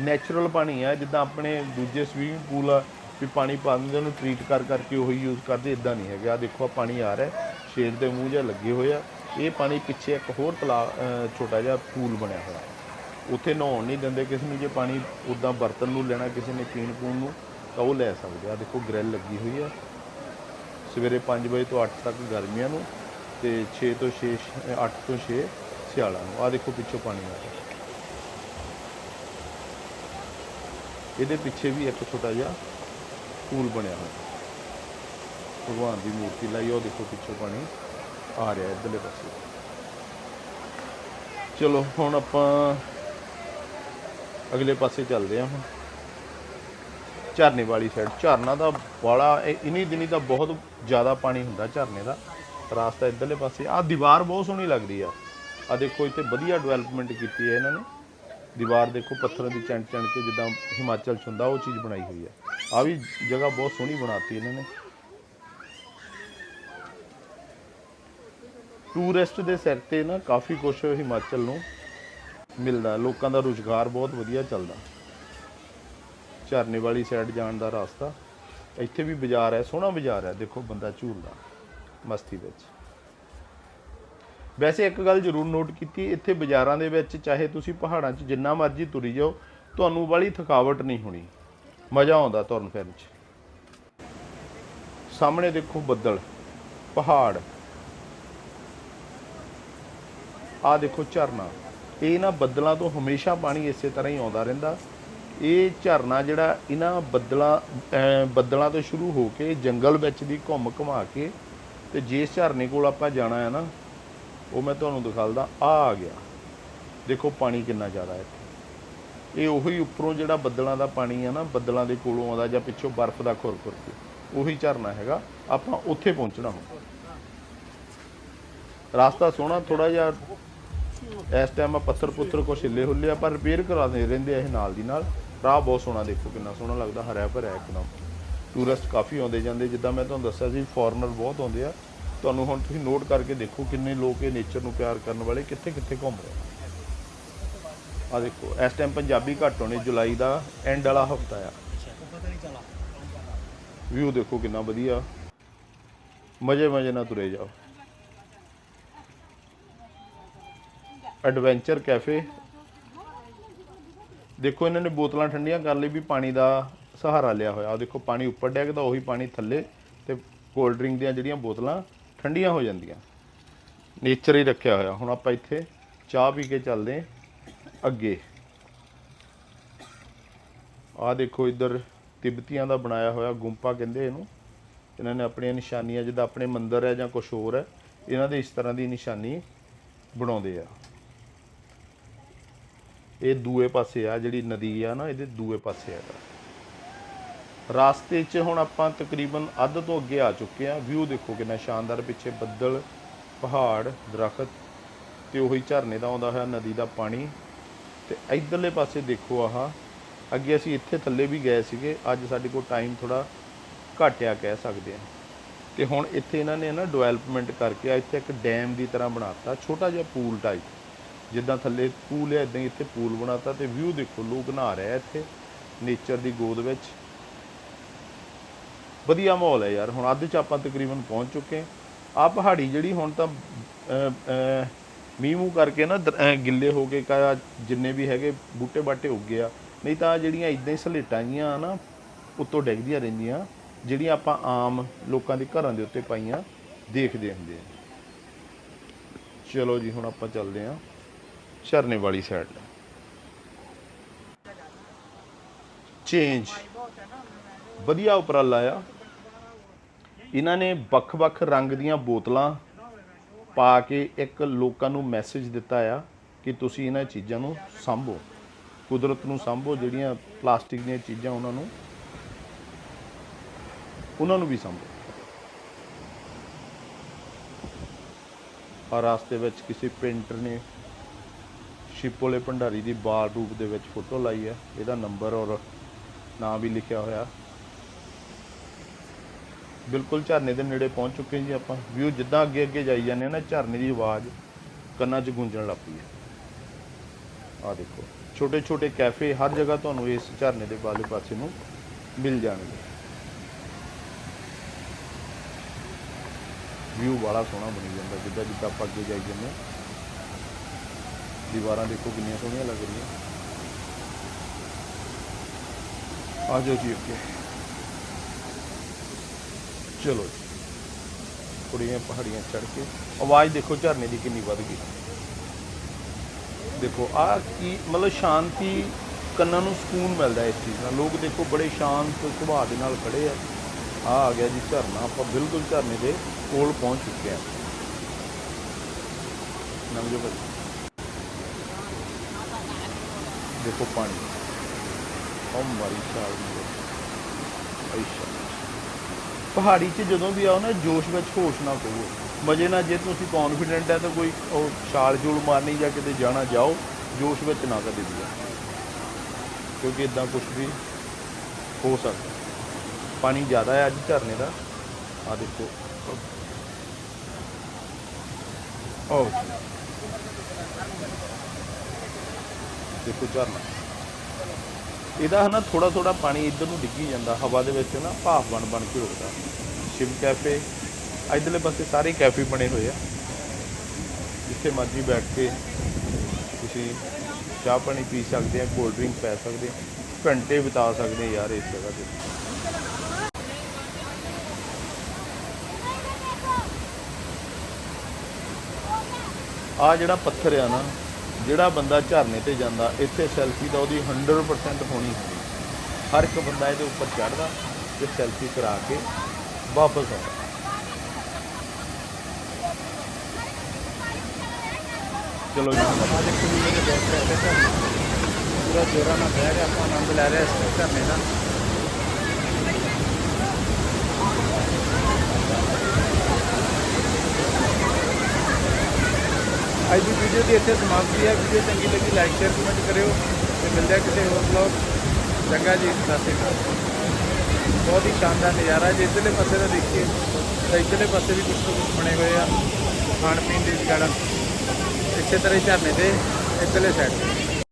ਨੈਚੁਰਲ ਪਾਣੀ ਆ ਜਿੱਦਾਂ ਆਪਣੇ ਦੂਜੇ ਸਵੀਮਿੰਗ ਪੂਲ ਆ ਵੀ ਪਾਣੀ ਪਾਉਂਦੇ ਉਹਨੂੰ ਟ੍ਰੀਟ ਕਰ ਕਰਕੇ ਉਹੀ ਯੂਜ਼ ਕਰਦੇ ਇਦਾਂ ਨਹੀਂ ਹੈਗਾ। ਆ ਦੇਖੋ ਆ ਪਾਣੀ ਆ ਰਿਹਾ ਹੈ, ਸ਼ੇਰ ਦੇ ਮੂੰਹ ਜਿਹਾ ਲੱਗੇ ਹੋਏ ਆ। ਇਹ ਪਾਣੀ ਪਿੱਛੇ ਇੱਕ ਹੋਰ ਤਲਾ ਛੋਟਾ ਜਿਹਾ ਪੂਲ ਬਣਿਆ ਹੋਇਆ। ਉੱਥੇ ਨਹਾਉਣ ਨਹੀਂ ਦਿੰਦੇ ਕਿਸੇ ਨੂੰ ਜੇ ਪਾਣੀ ਉਦਾਂ ਬਰਤਨ ਨੂੰ ਲੈਣਾ ਕਿਸੇ ਨੇ ਪੀਣ ਪੂਣ ਨੂੰ ਤਾਂ ਉਹ ਲੈ ਸਕਦੇ ਆ। ਦੇਖੋ ਗ੍ਰਿਲ ਲੱਗੀ ਹੋਈ ਆ। ਸਵੇਰੇ 5 ਵਜੇ ਤੋਂ 8 ਤੱਕ ਗਰਮੀਆਂ ਨੂੰ ਤੇ 6 ਤੋਂ 6 8 ਤੋਂ 6 ਸਿਆਲਾਂ ਨੂੰ। ਆ ਦੇਖੋ ਪਿੱਛੋਂ ਪਾਣੀ ਆ ਇਹਦੇ ਪਿੱਛੇ ਵੀ ਇੱਕ ਛੋਟਾ ਜਿਹਾ ਪੂਲ ਬਣਿਆ ਹੋਇਆ। ਭਗਵਾਨ ਦੀ ਮੂਰਤੀ ਲਾਈ ਉਹ ਦੇਖੋ ਪਿੱਛੋਂ ਪਾਣੀ ਆ ਰਿਹਾ ਇੱਧਰਲੇ ਪਾਸੇ। ਚਲੋ, ਹੁਣ ਆਪਾਂ ਅਗਲੇ ਪਾਸੇ ਚੱਲਦੇ ਹਾਂ ਹੁਣ। ਝਰਨੇ ਵਾਲੀ ਸਾਈਡ ਝਰਨਾ ਦਾ ਵਾਲਾ ਇਨੀ ਦਿਨੀ ਦਾ ਬਹੁਤ ਜ਼ਿਆਦਾ ਪਾਣੀ ਹੁੰਦਾ ਝਰਨੇ ਦਾ। ਰਾਸਤਾ ਇੱਧਰਲੇ ਪਾਸੇ। ਆ ਦੀਵਾਰ ਬਹੁਤ ਸੋਹਣੀ ਲੱਗਦੀ ਆ। ਆ ਦੇਖੋ, ਇੱਥੇ ਵਧੀਆ ਡਿਵੈਲਪਮੈਂਟ ਕੀਤੀ ਹੈ ਇਹਨਾਂ ਨੇ। ਦੀਵਾਰ ਦੇਖੋ, ਪੱਥਰਾਂ ਦੀ ਚੰਟ ਚਣ ਕੇ ਜਿੱਦਾਂ ਹਿਮਾਚਲ ਚ ਹੁੰਦਾ, ਉਹ ਚੀਜ਼ ਬਣਾਈ ਹੋਈ ਹੈ। ਆ ਵੀ ਜਗ੍ਹਾ ਬਹੁਤ ਸੋਹਣੀ ਬਣਾਤੀ ਇਹਨਾਂ ਨੇ। ਟੂਰਿਸਟ ਦੇ ਸਿਰ ਤੇ ਨਾ ਕਾਫੀ ਕੁਝ ਹਿਮਾਚਲ ਨੂੰ ਮਿਲਦਾ। ਲੋਕਾਂ ਦਾ ਰੁਜ਼ਗਾਰ ਬਹੁਤ ਵਧੀਆ ਚੱਲਦਾ। ਝਰਨੇ ਵਾਲੀ ਸਾਈਡ ਜਾਣ ਦਾ ਰਸਤਾ। ਇੱਥੇ ਵੀ ਬਾਜ਼ਾਰ ਹੈ, ਸੋਹਣਾ ਬਾਜ਼ਾਰ ਹੈ। ਦੇਖੋ, ਬੰਦਾ ਝੂਲਦਾ ਮਸਤੀ ਵਿੱਚ। ਵੈਸੇ ਇੱਕ ਗੱਲ ਜ਼ਰੂਰ ਨੋਟ ਕੀਤੀ, ਇੱਥੇ ਬਾਜ਼ਾਰਾਂ ਦੇ ਵਿੱਚ ਚਾਹੇ ਤੁਸੀਂ ਪਹਾੜਾਂ 'ਚ ਜਿੰਨਾ ਮਰਜ਼ੀ ਤੁਰੀ ਜਾਓ, ਤੁਹਾਨੂੰ ਵਾਲੀ ਥਕਾਵਟ ਨਹੀਂ ਹੋਣੀ। ਮਜ਼ਾ ਆਉਂਦਾ ਤੁਰਨ ਫਿਰਨ 'ਚ। ਸਾਹਮਣੇ ਦੇਖੋ ਬੱਦਲ, ਪਹਾੜ। ਆ ਦੇਖੋ ਝਰਨਾ। ਇਹ ਨਾ ਬੱਦਲਾਂ ਤੋਂ ਹਮੇਸ਼ਾ ਪਾਣੀ ਇਸੇ ਤਰ੍ਹਾਂ ਹੀ ਆਉਂਦਾ ਰਹਿੰਦਾ। ਇਹ ਝਰਨਾ ਜਿਹੜਾ ਇਹਨਾਂ ਬੱਦਲਾਂ ਬੱਦਲਾਂ ਤੋਂ ਸ਼ੁਰੂ ਹੋ ਕੇ ਜੰਗਲ ਵਿੱਚ ਦੀ ਘੁੰਮ ਘੁਮਾ ਕੇ ਤੇ ਜਿਸ ਝਰਨੇ ਕੋਲ ਆਪਾਂ ਜਾਣਾ ਹੈ ਨਾ ਉਹ ਮੈਂ ਤੁਹਾਨੂੰ ਦਿਖਾਲਦਾ ਆ ਆ ਗਿਆ। ਦੇਖੋ ਪਾਣੀ ਕਿੰਨਾ ਜ਼ਿਆਦਾ ਹੈ ਇੱਥੇ। ਇਹ ਉਹੀ ਉੱਪਰੋਂ ਜਿਹੜਾ ਬੱਦਲਾਂ ਦਾ ਪਾਣੀ ਆ ਨਾ, ਬੱਦਲਾਂ ਦੇ ਕੋਲੋਂ ਆਉਂਦਾ ਜਾਂ ਪਿੱਛੋਂ ਬਰਫ਼ ਦਾ ਖੁਰ ਖੁਰ ਕੇ, ਉਹੀ ਝਰਨਾ ਹੈਗਾ। ਆਪਾਂ ਉੱਥੇ ਪਹੁੰਚਣਾ ਹੁਣ। ਰਾਸਤਾ ਸੋਹਣਾ ਥੋੜਾ ਜਿਹਾ ਇਸ ਟਾਈਮ ਆ ਪੱਥਰ ਪੁੱਥਰ ਕੁਛ ਹਿੱਲੇ ਹੁੱਲੇ ਆ, ਪਰ ਰਿਪੇਅਰ ਕਰਾਉਂਦੇ ਰਹਿੰਦੇ ਆ ਇਹ ਨਾਲ ਦੀ ਨਾਲ। ਰਾਹ ਬਹੁਤ ਸੋਹਣਾ, ਦੇਖੋ ਕਿੰਨਾ ਸੋਹਣਾ ਲੱਗਦਾ, ਹਰਿਆ ਭਰਿਆ ਇੱਕਦਮ। ਟੂਰਿਸਟ ਕਾਫੀ ਆਉਂਦੇ ਜਾਂਦੇ, ਜਿੱਦਾਂ ਮੈਂ ਤੁਹਾਨੂੰ ਦੱਸਿਆ ਸੀ ਫੋਰਨਰ ਬਹੁਤ ਆਉਂਦੇ ਆ। ਤੁਹਾਨੂੰ ਹੁਣ ਤੁਸੀਂ ਨੋਟ ਕਰਕੇ ਦੇਖੋ ਕਿੰਨੇ ਲੋਕ ਇਹ ਨੇਚਰ ਨੂੰ ਪਿਆਰ ਕਰਨ ਵਾਲੇ ਕਿੱਥੇ ਕਿੱਥੇ ਘੁੰਮ ਰਹੇ ਆ ਆਹ ਦੇਖੋ, ਇਸ ਟਾਈਮ ਪੰਜਾਬੀ ਘੱਟ ਹੋਣੇ, ਜੁਲਾਈ ਦਾ ਐਂਡ ਵਾਲਾ ਹਫਤਾ ਆ। ਵਿਊ ਦੇਖੋ ਕਿੰਨਾ ਵਧੀਆ। ਮਜ਼ੇ ਮਜ਼ੇ ਨਾਲ ਤੁਰੇ ਜਾਓ। ਐਡਵੈਂਚਰ ਕੈਫੇ ਦੇਖੋ ਇਹਨਾਂ ਨੇ ਬੋਤਲਾਂ ਠੰਡੀਆਂ ਕਰਨ ਲਈ ਵੀ ਪਾਣੀ ਦਾ ਸਹਾਰਾ ਲਿਆ ਹੋਇਆ। ਆ ਦੇਖੋ, ਪਾਣੀ ਉੱਪਰ ਡੈਗਦਾ ਉਹੀ ਪਾਣੀ ਥੱਲੇ ਤੇ ਕੋਲਡ ਡਰਿੰਕ ਦੀਆਂ ਜਿਹੜੀਆਂ ਬੋਤਲਾਂ ਠੰਡੀਆਂ ਹੋ ਜਾਂਦੀਆਂ। ਨੇਚਰ ਹੀ ਰੱਖਿਆ ਹੋਇਆ। ਹੁਣ ਆਪਾਂ ਇੱਥੇ ਚਾਹ ਪੀ ਕੇ ਚੱਲਦੇ ਅੱਗੇ। ਆ ਦੇਖੋ ਇੱਧਰ ਤਿੱਬਤੀਆਂ ਦਾ ਬਣਾਇਆ ਹੋਇਆ ਗੁੰਪਾ ਕਹਿੰਦੇ ਇਹਨੂੰ। ਇਹਨਾਂ ਨੇ ਆਪਣੀਆਂ ਨਿਸ਼ਾਨੀਆਂ, ਜਿੱਦਾਂ ਆਪਣੇ ਮੰਦਿਰ ਹੈ ਜਾਂ ਕੁਝ ਹੋਰ ਹੈ, ਇਹਨਾਂ ਦੇ ਇਸ ਤਰ੍ਹਾਂ ਦੀ ਨਿਸ਼ਾਨੀ ਬਣਾਉਂਦੇ ਆ। ਇਹ ਦੂਏ ਪਾਸੇ ਆ, ਜਿਹੜੀ ਨਦੀ ਆ ਨਾ, ਇਹਦੇ ਦੂਏ ਪਾਸੇ ਹੈਗਾ ਰਾਸਤੇ 'ਚ ਹੁਣ ਆਪਾਂ ਤਕਰੀਬਨ ਅੱਧ ਤੋਂ ਅੱਗੇ ਆ ਚੁੱਕੇ ਆ ਵਿਊ ਦੇਖੋ ਕਿੰਨਾ ਸ਼ਾਨਦਾਰ, ਪਿੱਛੇ ਬੱਦਲ, ਪਹਾੜ, ਦਰਖਤ ਤੇ ਉਹੀ ਝਰਨੇ ਦਾ ਆਉਂਦਾ ਹੋਇਆ, ਨਦੀ ਦਾ ਪਾਣੀ। ਤੇ ਇਧਰਲੇ ਪਾਸੇ ਦੇਖੋ ਆਹ, ਅੱਗੇ ਅਸੀਂ ਇੱਥੇ ਥੱਲੇ ਵੀ ਗਏ ਸੀਗੇ। ਅੱਜ ਸਾਡੇ ਕੋਲ ਟਾਈਮ ਥੋੜਾ ਘਟਿਆ ਕਹਿ ਸਕਦੇ ਆ ਤੇ ਹੁਣ ਇੱਥੇ ਇਹਨਾਂ ਨੇ ਨਾ ਡਿਵੈਲਪਮੈਂਟ ਕਰਕੇ ਇੱਥੇ ਇੱਕ ਡੈਮ ਦੀ ਤਰ੍ਹਾਂ ਬਣਾਤਾ, ਛੋਟਾ ਜਿਹਾ ਪੂਲ ਟਾਈਪ ਜਿੱਦਾਂ ਥੱਲੇ ਪੂਲ ਹੈ ਇਦਾਂ ਹੀ ਇੱਥੇ ਪੂਲ ਬਣਾਤਾ। ਤੇ ਵਿਊ ਦੇਖੋ, ਲੋਕ ਨਹਾ ਰਹੇ ਆ ਇੱਥੇ ਨੇਚਰ ਦੀ ਗੋਦ ਵਿੱਚ। ਵਧੀਆ ਮਾਹੌਲ ਹੈ ਯਾਰ, ਹੁਣ ਅੱਧ ਚ ਆਪਾਂ ਤਕਰੀਬਨ ਪਹੁੰਚ ਚੁੱਕੇ ਆ ਪਹਾੜੀ ਜਿਹੜੀ ਹੁਣ ਤਾਂ ਮੀਂਹ ਮੂੰਹ ਕਰਕੇ ਨਾ ਦਰ- ਗਿੱਲੇ ਹੋ ਕੇ ਕਾ ਜਿੰਨੇ ਵੀ ਹੈਗੇ ਬੂਟੇ ਬਾਟੇ ਉੱਗੇ ਆ। ਨਹੀਂ ਤਾਂ ਜਿਹੜੀਆਂ ਇਦਾਂ ਹੀ ਸਲੇਟਾਂ ਜੀਆਂ ਨਾ, ਉੱਤੋਂ ਡਿੱਗਦੀਆਂ ਰਹਿੰਦੀਆਂ, ਜਿਹੜੀਆਂ ਆਪਾਂ ਆਮ ਲੋਕਾਂ ਦੇ ਘਰਾਂ ਦੇ ਉੱਤੇ ਪਾਈਆਂ, ਦੇਖਦੇ ਹੁੰਦੇ ਆ। ਚਲੋ ਜੀ, ਹੁਣ ਆਪਾਂ ਚੱਲਦੇ ਆਂ ਝਰਨੇ ਵਾਲੀ ਸਾਈਡ ਚੇਂਜ ਵਧੀਆ ਉਪਰਾਲਾ ਆ। ਇਹਨਾਂ ਨੇ ਵੱਖ-ਵੱਖ ਰੰਗ ਦੀਆਂ ਬੋਤਲਾਂ ਪਾ ਕੇ ਇੱਕ ਲੋਕਾਂ ਨੂੰ ਮੈਸੇਜ ਦਿੱਤਾ ਆ ਕਿ ਤੁਸੀਂ ਇਹਨਾਂ ਚੀਜ਼ਾਂ ਨੂੰ ਸੰਭੋ। ਕੁਦਰਤ ਨੂੰ ਸੰਭੋ, ਜਿਹੜੀਆਂ ਪਲਾਸਟਿਕ ਦੀਆਂ ਚੀਜ਼ਾਂ ਉਹਨਾਂ ਨੂੰ ਉਹਨਾਂ ਨੂੰ ਵੀ ਸੰਭੋ। ਔਰ ਰਾਸਤੇ ਵਿੱਚ ਕਿਸੇ ਪੇਂਟਰ ਨੇ ਸ਼ਿਪੋਲੇ ਭੰਡਾਰੀ ਦੀ ਬਾਲ ਰੂਪ ਦੇ ਵਿੱਚ ਫੋਟੋ ਲਾਈ ਹੈ ਇਹਦਾ ਨੰਬਰ ਔਰ ਨਾਮ ਵੀ ਲਿਖਿਆ ਹੋਇਆ। ਬਿਲਕੁਲ ਝਰਨੇ ਦੇ ਨੇੜੇ ਪਹੁੰਚ ਚੁੱਕੇ ਜੀ ਆਪਾਂ। ਵਿਊ ਜਿੱਦਾਂ ਅੱਗੇ ਅੱਗੇ ਜਾਈ ਜਾਂਦੇ ਆ ਨਾ, ਝਰਨੇ ਦੀ ਆਵਾਜ਼ ਕੰਨਾਂ 'ਚ ਗੂੰਜਣ ਲੱਗ ਪਈ ਹੈ। ਆ ਦੇਖੋ ਛੋਟੇ ਛੋਟੇ ਕੈਫੇ ਹਰ ਜਗ੍ਹਾ ਤੁਹਾਨੂੰ ਇਸ ਝਰਨੇ ਦੇ ਬਾਲੇ ਪਾਸੇ ਨੂੰ ਮਿਲ ਜਾਣਗੇ। ਵਿਊ ਬੜਾ ਸੋਹਣਾ ਬਣੀ ਜਾਂਦਾ, ਜਿੱਦਾਂ ਜਿੱਦਾਂ ਆਪਾਂ ਅੱਗੇ ਜਾਈ ਜਾਂਦੇ ਹਾਂ। ਦੀਵਾਰਾਂ ਦੇਖੋ ਕਿੰਨੀਆਂ ਸੋਹਣੀਆਂ ਲੱਗ ਰਹੀਆਂ। ਆ ਜਾਓ ਜੀ ਅੱਗੇ। ਚਲੋ ਜੀ। ਕੁੜੀਆਂ ਪਹਾੜੀਆਂ ਚੜ ਕੇ, ਆਵਾਜ਼ ਦੇਖੋ ਝਰਨੇ ਦੀ ਕਿੰਨੀ ਵੱਧ ਗਈ। ਦੇਖੋ, ਆ ਕੀ ਮਤਲਬ ਸ਼ਾਂਤੀ, ਕੰਨਾਂ ਨੂੰ ਸਕੂਨ ਮਿਲਦਾ ਇਸ ਚੀਜ਼ ਨਾਲ। ਲੋਕ ਦੇਖੋ ਬੜੇ ਸ਼ਾਂਤ, ਸੁਭਾਅ ਦੇ ਨਾਲ ਖੜੇ ਆ। ਆ ਆ ਗਿਆ ਜੀ ਝਰਨਾ, ਆਪਾਂ ਬਿਲਕੁਲ ਝਰਨੇ ਦੇ ਕੋਲ ਪਹੁੰਚ ਚੁੱਕੇ ਆ। ਨਵਜੋ ਭਾਜੀ ਦੇਖੋ ਪਾਣੀ। ਉਹ ਮਾਰੀ ਛਾਲ ਦੀ ਐਸ਼ਾ ਪਹਾੜੀ 'ਚ ਜਦੋਂ ਵੀ ਆਓ ਨਾ ਜੋਸ਼ ਵਿੱਚ ਹੋਸ਼ ਨਾ ਕਰੋ ਮਜੇ ਨਾਲ ਜੇ ਤੁਸੀਂ ਕੌਨਫੀਡੈਂਟ ਹੈ ਤਾਂ ਕੋਈ ਉਹ ਛਾਲ ਜੂਲ ਮਾਰਨੀ ਜਾਂ ਕਿਤੇ ਜਾਣਾ, ਜਾਓ। ਜੋਸ਼ ਵਿੱਚ ਨਾ ਕਦੇ ਵੀ ਕਿਉਂਕਿ ਇਦਾਂ ਕੁਝ ਵੀ ਹੋ ਸਕਦਾ। ਪਾਣੀ ਜ਼ਿਆਦਾ ਹੈ ਅੱਜ ਝਰਨੇ ਦਾ। ਆ ਦੇਖੋ। ਓ ਦੇਖੋ ਝਰਨਾ। ਇਹਦਾ ਹਨਾ ਥੋੜਾ ਥੋੜਾ ਪਾਣੀ ਇੱਧਰ ਨੂੰ ਡਿੱਗੀ ਜਾਂਦਾ, ਹਵਾ ਦੇ ਵਿੱਚ ਨਾ ਭਾਫ ਬਣ ਬਣ ਕੇ ਉੱਡਦਾ। ਸ਼ਿਵ ਕੈਫੇ, ਇਧਰਲੇ ਪਾਸੇ ਸਾਰੇ ਕੈਫੇ ਬਣੇ ਹੋਏ ਆ। ਜਿੱਥੇ ਮਰਜ਼ੀ ਬੈਠ ਕੇ ਤੁਸੀਂ ਚਾਹ ਪਾਣੀ ਪੀ ਸਕਦੇ ਆ ਕੋਲਡ ਡਰਿੰਕ ਪੈ ਸਕਦੇ ਆ, ਘੰਟੇ ਬਿਤਾ ਸਕਦੇ ਆ ਯਾਰ ਇਸ ਜਗ੍ਹਾ ਤੇ। ਆ ਜਿਹੜਾ ਪੱਥਰ ਆ ਨਾ ਜਿਹੜਾ ਬੰਦਾ ਝਰਨੇ ਤੇ ਜਾਂਦਾ, ਇੱਥੇ ਸੈਲਫੀ ਦਾ ਉਹਦੀ 100% ਹੋਣੀ ਹੁੰਦੀ। ਹਰ ਇੱਕ ਬੰਦਾ ਇਹਦੇ ਉੱਪਰ ਚੜਦਾ ਤੇ ਸੈਲਫੀ ਕਰਾ ਕੇ ਵਾਪਸ ਆਉਂਦਾ। ਚਲੋ ਜੀ। ਅੱਜ ਕੁੜੀ ਦੇ ਬੈਠ ਰਹੇ ਤੇ। ਪੂਰਾ ਜੋਰਾਂ ਨਾਲ ਬਹਿ ਕੇ ਆਪਾਂ ਆਨੰਦ ਲੈ ਰਹੇ ਇਸ ਝਰਨੇ ਦਾ ਅੱਜ ਦੀ ਵੀਡੀਓ ਦੀ ਇੱਥੇ ਸਮਾਪਤੀ ਹੈ। ਵੀਡੀਓ ਚੰਗੀ ਲੱਗੀ ਲਾਈਕ ਸ਼ੇਅਰ ਕਮੈਂਟ ਕਰਿਓ ਤੇ ਮਿਲਦੇ ਹਾਂ ਕਿਸੇ ਹੋਰ ਵਲੌਗ ਚੰਗਾ ਜੀ, ਸਤਿ ਸ਼੍ਰੀ ਅਕਾਲ। ਬਹੁਤ ਹੀ ਸ਼ਾਨਦਾਰ ਨਜ਼ਾਰਾ ਜੇ ਇੱਧਰਲੇ ਪਾਸੇ ਦਾ ਦੇਖੀਏ ਤਾਂ ਇੱਧਰਲੇ ਪਾਸੇ ਵੀ ਕੁਝ ਕੁਝ ਬਣੇ ਹੋਏ ਆ। ਖਾਣ ਪੀਣ ਦੇ ਜਗ੍ਹਾ। ਇਸੇ ਤਰ੍ਹਾਂ ਹੀ ਝਰਨੇ ਦੇ ਇੱਧਰਲੇ ਸਾਈਡ